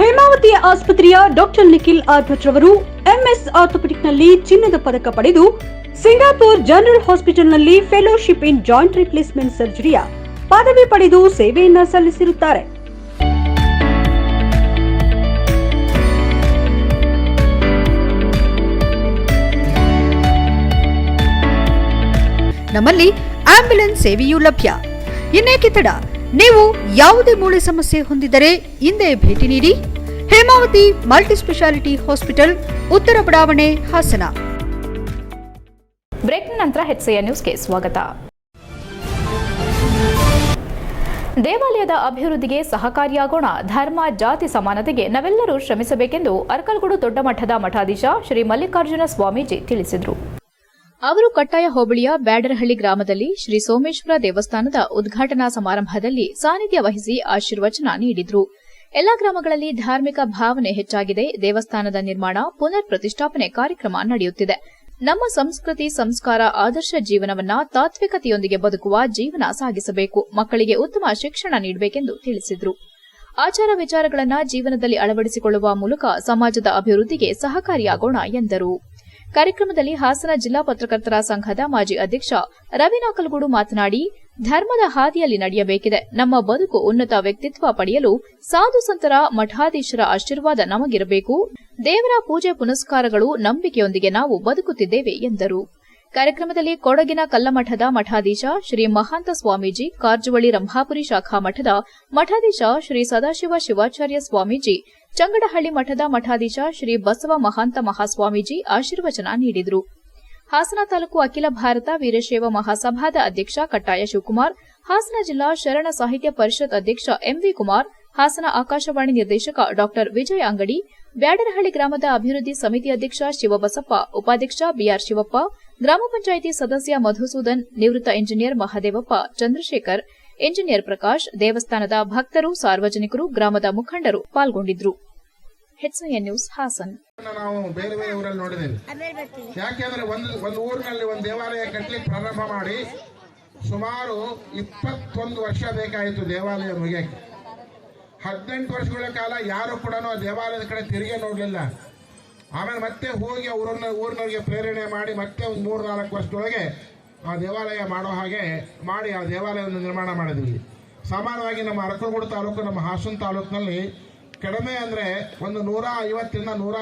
[SPEAKER 10] ಹೇಮಾವತಿ ಆಸ್ಪತ್ರೆಯ ಡಾಕ್ಟರ್ ನಿಖಿಲ್ ಆರ್ಭಟ್ ರವರು ಎಂಎಸ್ ಆರ್ಥೋಪೆಡಿಕ್ನಲ್ಲಿ ಚಿನ್ನದ ಪದಕ ಪಡೆದು ಸಿಂಗಾಪುರ್ ಜನರಲ್ ಹಾಸ್ಪಿಟಲ್ನಲ್ಲಿ ಫೆಲೋಶಿಪ್ ಇನ್ ಜಾಯಿಂಟ್ ರಿಪ್ಲೇಸ್ಮೆಂಟ್ ಸರ್ಜರಿಯ ಪದವಿ ಪಡೆದು ಸೇವೆಯನ್ನ ಸಲ್ಲಿಸಿರುತ್ತಾರೆ. ನಮ್ಮಲ್ಲಿ ಆಂಬ್ಯುಲೆನ್ಸ್ ಸೇವೆಯೂ ಲಭ್ಯ. ಇನ್ನೇಕೆ ತಡ? ನೀವು ಯಾವುದೇ ಮೂಳೆ ಸಮಸ್ಯೆ ಹೊಂದಿದರೆ ಹಿಂದೆ ಭೇಟಿ ನೀಡಿ. ಹೇಮಾವತಿ ಮಲ್ಟಿಸ್ಪೆಷಾಲಿಟಿ ಹಾಸ್ಪಿಟಲ್ ಉತ್ತರ ಬಡಾವಣೆ ಹಾಸನ.
[SPEAKER 1] ಬ್ರೇಕ್ ನಂತರ ಹೆಚ್ಎನ್ ನ್ಯೂಸ್ಗೆ ಸ್ವಾಗತ. ದೇವಾಲಯದ ಅಭಿವೃದ್ಧಿಗೆ ಸಹಕಾರಿಯಾಗೋಣ ಧರ್ಮ ಜಾತಿ ಸಮಾನತೆಗೆ ನಾವೆಲ್ಲರೂ ಶ್ರಮಿಸಬೇಕೆಂದು ಅರಕಲಗೂಡು ದೊಡ್ಡ ಮಠದ ಮಠಾಧೀಶ ಶ್ರೀ ಮಲ್ಲಿಕಾರ್ಜುನ ಸ್ವಾಮೀಜಿ ತಿಳಿಸಿದರು. ಅವರು ಕಟ್ಟಾಯ ಹೋಬಳಿಯ ಬ್ಯಾಡರಹಳ್ಳಿ ಗ್ರಾಮದಲ್ಲಿ ಶ್ರೀ ಸೋಮೇಶ್ವರ ದೇವಸ್ಥಾನದ ಉದ್ಘಾಟನಾ ಸಮಾರಂಭದಲ್ಲಿ ಸಾನ್ನಿಧ್ಯ ವಹಿಸಿ ಆಶೀರ್ವಚನ ನೀಡಿದ್ರು. ಎಲ್ಲಾ ಗ್ರಾಮಗಳಲ್ಲಿ ಧಾರ್ಮಿಕ ಭಾವನೆ ಹೆಚ್ಚಾಗಿದೆ. ದೇವಸ್ಥಾನದ ನಿರ್ಮಾಣ ಪುನರ್ ಪ್ರತಿಷ್ಠಾಪನೆ ಕಾರ್ಯಕ್ರಮ ನಡೆಯುತ್ತಿದೆ. ನಮ್ಮ ಸಂಸ್ಕೃತಿ, ಸಂಸ್ಕಾರ, ಆದರ್ಶ ಜೀವನವನ್ನ ತಾತ್ವಿಕತೆಯೊಂದಿಗೆ ಬದುಕುವ ಜೀವನ ಸಾಗಿಸಬೇಕು. ಮಕ್ಕಳಿಗೆ ಉತ್ತಮ ಶಿಕ್ಷಣ ನೀಡಬೇಕೆಂದು ತಿಳಿಸಿದರು. ಆಚಾರ ವಿಚಾರಗಳನ್ನು ಜೀವನದಲ್ಲಿ ಅಳವಡಿಸಿಕೊಳ್ಳುವ ಮೂಲಕ ಸಮಾಜದ ಅಭಿವೃದ್ಧಿಗೆ ಸಹಕಾರಿಯಾಗೋಣ ಎಂದರು. ಕಾರ್ಯಕ್ರಮದಲ್ಲಿ ಹಾಸನ ಜಿಲ್ಲಾ ಪತ್ರಕರ್ತರ ಸಂಘದ ಮಾಜಿ ಅಧ್ಯಕ್ಷ ರವಿನಾಕಲ್ಗೂಡು ಮಾತನಾಡಿ ಧರ್ಮದ ಹಾದಿಯಲ್ಲಿ ನಡೆಯಬೇಕಿದೆ. ನಮ್ಮ ಬದುಕು ಉನ್ನತ ವ್ಯಕ್ತಿತ್ವ ಪಡೆಯಲು ಸಾಧು ಸಂತರ ಮಠಾಧೀಶರ ಆಶೀರ್ವಾದ ನಮಗಿರಬೇಕು. ದೇವರ ಪೂಜೆ ಪುನಸ್ಕಾರಗಳು ನಂಬಿಕೆಯೊಂದಿಗೆ ನಾವು ಬದುಕುತ್ತಿದ್ದೇವೆ, ಎಂದರು. ಕಾರ್ಯಕ್ರಮದಲ್ಲಿ ಕೊಡಗಿನ ಕಲ್ಲಮಠದ ಮಠಾಧೀಶ ಶ್ರೀ ಮಹಾಂತ ಸ್ವಾಮೀಜಿ ಕಾರಜುವಳಿ ರಂಭಾಪುರಿ ಶಾಖಾ ಮಠದ ಮಠಾಧೀಶ ಶ್ರೀ ಸದಾಶಿವ ಶಿವಾಚಾರ್ಯ ಸ್ವಾಮೀಜಿ, ಚಂಗಡಹಳ್ಳಿ ಮಠದ ಮಠಾಧೀಶ ಶ್ರೀ ಬಸವ ಮಹಾಂತ ಮಹಾಸ್ವಾಮೀಜಿ ಆಶೀರ್ವಚನ ನೀಡಿದರು. ಹಾಸನ ತಾಲೂಕು ಅಖಿಲ ಭಾರತ ವೀರಶೈವ ಮಹಾಸಭಾದ ಅಧ್ಯಕ್ಷ ಕಟ್ಟಾಯ ಶಿವಕುಮಾರ್, ಹಾಸನ ಜಿಲ್ಲಾ ಶರಣ ಸಾಹಿತ್ಯ ಪರಿಷತ್ ಅಧ್ಯಕ್ಷ ಎಂವಿ ಕುಮಾರ್, ಹಾಸನ ಆಕಾಶವಾಣಿ ನಿರ್ದೇಶಕ ಡಾ ವಿಜಯ ಅಂಗಡಿ, ಬ್ಯಾಡರಹಳ್ಳಿ ಗ್ರಾಮದ ಅಭಿವೃದ್ಧಿ ಸಮಿತಿ ಅಧ್ಯಕ್ಷ ಶಿವಬಸಪ್ಪ, ಉಪಾಧ್ಯಕ್ಷ ಬಿಆರ್ ಶಿವಪ್ಪ, ಗ್ರಾಮ ಪಂಚಾಯಿತಿ ಸದಸ್ಯ ಮಧುಸೂದನ್, ನಿವೃತ್ತ ಇಂಜಿನಿಯರ್ ಮಹದೇವಪ್ಪ, ಚಂದ್ರಶೇಖರ್, ಇಂಜಿನಿಯರ್ ಪ್ರಕಾಶ್, ದೇವಸ್ಥಾನದ ಭಕ್ತರು, ಸಾರ್ವಜನಿಕರು, ಗ್ರಾಮದ ಮುಖಂಡರು ಪಾಲ್ಗೊಂಡಿದ್ರು. ನ್ಯೂಸ್ ಹಾಸನ್.
[SPEAKER 11] ನಾವು ಬೇರೆ ಬೇರೆ ಊರಲ್ಲಿ ನೋಡಿದ್ದೇವೆ ಯಾಕೆಂದ್ರೆ ಒಂದು ಒಂದು ಊರಿನಲ್ಲಿ ಒಂದು ದೇವಾಲಯ ಕಟ್ಟಲಿಕ್ಕೆ ಪ್ರಾರಂಭ ಮಾಡಿ ಸುಮಾರು ಇಪ್ಪತ್ತೊಂದು ವರ್ಷ ಬೇಕಾಯಿತು ದೇವಾಲಯ ಮುಗಿಯಕ್ಕೆ ಹದಿನೆಂಟು ವರ್ಷಗಳ ಕಾಲ ಯಾರು ಕೂಡ ಆ ದೇವಾಲಯದ ಕಡೆ ತಿರುಗಿ ನೋಡಲಿಲ್ಲ. ಆಮೇಲೆ ಮತ್ತೆ ಹೋಗಿ ಅವರನ್ನ ಊರಿನವರಿಗೆ ಪ್ರೇರಣೆ ಮಾಡಿ ಮತ್ತೆ ಒಂದು ಮೂರು ನಾಲ್ಕು ವರ್ಷದೊಳಗೆ ಆ ದೇವಾಲಯ ಮಾಡೋ ಹಾಗೆ ಮಾಡಿ ಆ ದೇವಾಲಯವನ್ನು ನಿರ್ಮಾಣ ಮಾಡಿದ್ವಿ. ಸಾಮಾನ್ಯವಾಗಿ ನಮ್ಮ ಅರಕಲಗೂಡು ತಾಲೂಕು ನಮ್ಮ ಹಾಸನ ತಾಲೂಕಿನಲ್ಲಿ ಕಡಿಮೆ ಅಂದ್ರೆ ಒಂದು ನೂರ ಐವತ್ತರಿಂದ ನೂರ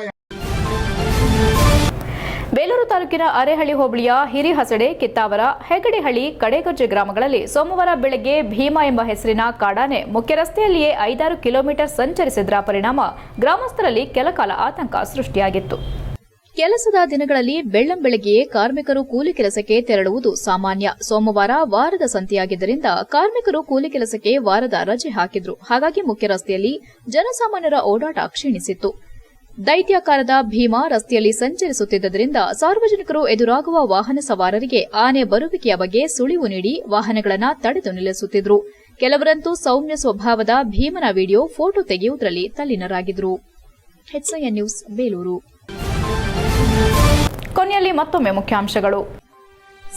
[SPEAKER 1] ಬೇಲೂರು ತಾಲೂಕಿನ ಅರೆಹಳ್ಳಿ ಹೋಬಳಿಯ ಹಿರಿಹಸಡೆ, ಕಿತ್ತಾವರ, ಹೆಗಡೆಹಳ್ಳಿ ಕಡೆಗಜ್ಜೆ ಗ್ರಾಮಗಳಲ್ಲಿ ಸೋಮವಾರ ಬೆಳಗ್ಗೆ ಭೀಮಾ ಎಂಬ ಹೆಸರಿನ ಕಾಡಾನೆ ಮುಖ್ಯ ರಸ್ತೆಯಲ್ಲಿಯೇ ಐದಾರು ಕಿಲೋಮೀಟರ್ ಸಂಚರಿಸಿದ್ರ ಪರಿಣಾಮ ಗ್ರಾಮಸ್ಥರಲ್ಲಿ ಕೆಲಕಾಲ ಆತಂಕ ಸೃಷ್ಟಿಯಾಗಿತ್ತು. ಕೆಲಸದ ದಿನಗಳಲ್ಲಿ ಬೆಳ್ಳಂಬೆಳಗ್ಗೆಯೇ ಕಾರ್ಮಿಕರು ಕೂಲಿ ಕೆಲಸಕ್ಕೆ ತೆರಳುವುದು ಸಾಮಾನ್ಯ. ಸೋಮವಾರ ವಾರದ ಸಂತೆಯಾಗಿದ್ದರಿಂದ ಕಾರ್ಮಿಕರು ಕೂಲಿ ಕೆಲಸಕ್ಕೆ ವಾರದ ರಜೆ ಹಾಕಿದ್ರು. ಹಾಗಾಗಿ ಮುಖ್ಯ ರಸ್ತೆಯಲ್ಲಿ ಜನಸಾಮಾನ್ಯರ ಓಡಾಟ ಕ್ಷೀಣಿಸಿತ್ತು. ದೈತ್ಯಾಕಾರದ ಭೀಮಾ ರಸ್ತೆಯಲ್ಲಿ ಸಂಚರಿಸುತ್ತಿದ್ದರಿಂದ ಸಾರ್ವಜನಿಕರು ಎದುರಾಗುವ ವಾಹನ ಸವಾರರಿಗೆ ಆನೆ ಬರುವಿಕೆಯ ಬಗ್ಗೆ ಸುಳಿವು ನೀಡಿ ವಾಹನಗಳನ್ನು ತಡೆದು ನಿಲ್ಲಿಸುತ್ತಿದ್ರು. ಕೆಲವರಂತೂ ಸೌಮ್ಯ ಸ್ವಭಾವದ ಭೀಮನ ವಿಡಿಯೋ ಫೋಟೋ ತೆಗೆಯುವುದರಲ್ಲಿ ತಲ್ಲೀನರಾಗಿದ್ರು. ಕೊನೆಯಲ್ಲಿ ಮತ್ತೊಮ್ಮೆ ಮುಖ್ಯಾಂಶಗಳು.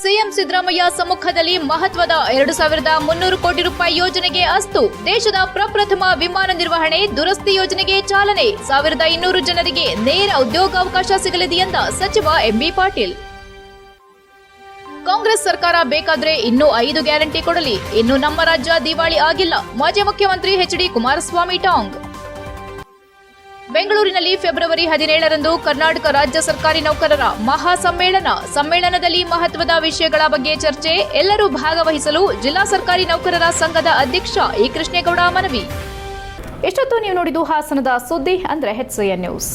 [SPEAKER 1] ಸಿಎಂ ಸಿದ್ದರಾಮಯ್ಯ ಸಮ್ಮುಖದಲ್ಲಿ ಮಹತ್ವದ ಎರಡು ಸಾವಿರದ ಮುನ್ನೂರು ಕೋಟಿ ರೂಪಾಯಿ ಯೋಜನೆಗೆ ಅಸ್ತು. ದೇಶದ ಪ್ರಪ್ರಥಮ ವಿಮಾನ ನಿರ್ವಹಣೆ ದುರಸ್ತಿ ಯೋಜನೆಗೆ ಚಾಲನೆ. ಸಾವಿರದ ಇನ್ನೂರು ಜನರಿಗೆ ನೇರ ಉದ್ಯೋಗಾವಕಾಶ ಸಿಗಲಿದೆ ಎಂದ ಸಚಿವ ಎಂಬಿ ಪಾಟೀಲ್. ಕಾಂಗ್ರೆಸ್ ಸರ್ಕಾರ ಬೇಕಾದ್ರೆ ಇನ್ನೂ ಐದು ಗ್ಯಾರಂಟಿ ಕೊಡಲಿ. ಇನ್ನು ನಮ್ಮ ರಾಜ್ಯ ದಿವಾಳಿ ಆಗಿಲ್ಲ. ಮಾಜಿ ಮುಖ್ಯಮಂತ್ರಿ ಎಚ್ಡಿ ಕುಮಾರಸ್ವಾಮಿ ಟಾಂಗ್. ಬೆಂಗಳೂರಿನಲ್ಲಿ ಫೆಬ್ರವರಿ ಹದಿನೇಳರಂದು ಕರ್ನಾಟಕ ರಾಜ್ಯ ಸರ್ಕಾರಿ ನೌಕರರ ಮಹಾ ಸಮ್ಮೇಳನ ಸಮ್ಮೇಳನದಲ್ಲಿ ಮಹತ್ವದ ವಿಷಯಗಳ ಬಗ್ಗೆ ಚರ್ಚೆ, ಎಲ್ಲರೂ ಭಾಗವಹಿಸಲು ಜಿಲ್ಲಾ ಸರ್ಕಾರಿ ನೌಕರರ ಸಂಘದ ಅಧ್ಯಕ್ಷ ಈ ಕೃಷ್ಣೇಗೌಡ ಮನವಿ. ಎಷ್ಟೊತ್ತು ನೀವು ನೋಡಿದ್ದು ಹಾಸನದ ಸುದ್ದಿ ಅಂದ್ರೆ ಎನ್ ನ್ಯೂಸ್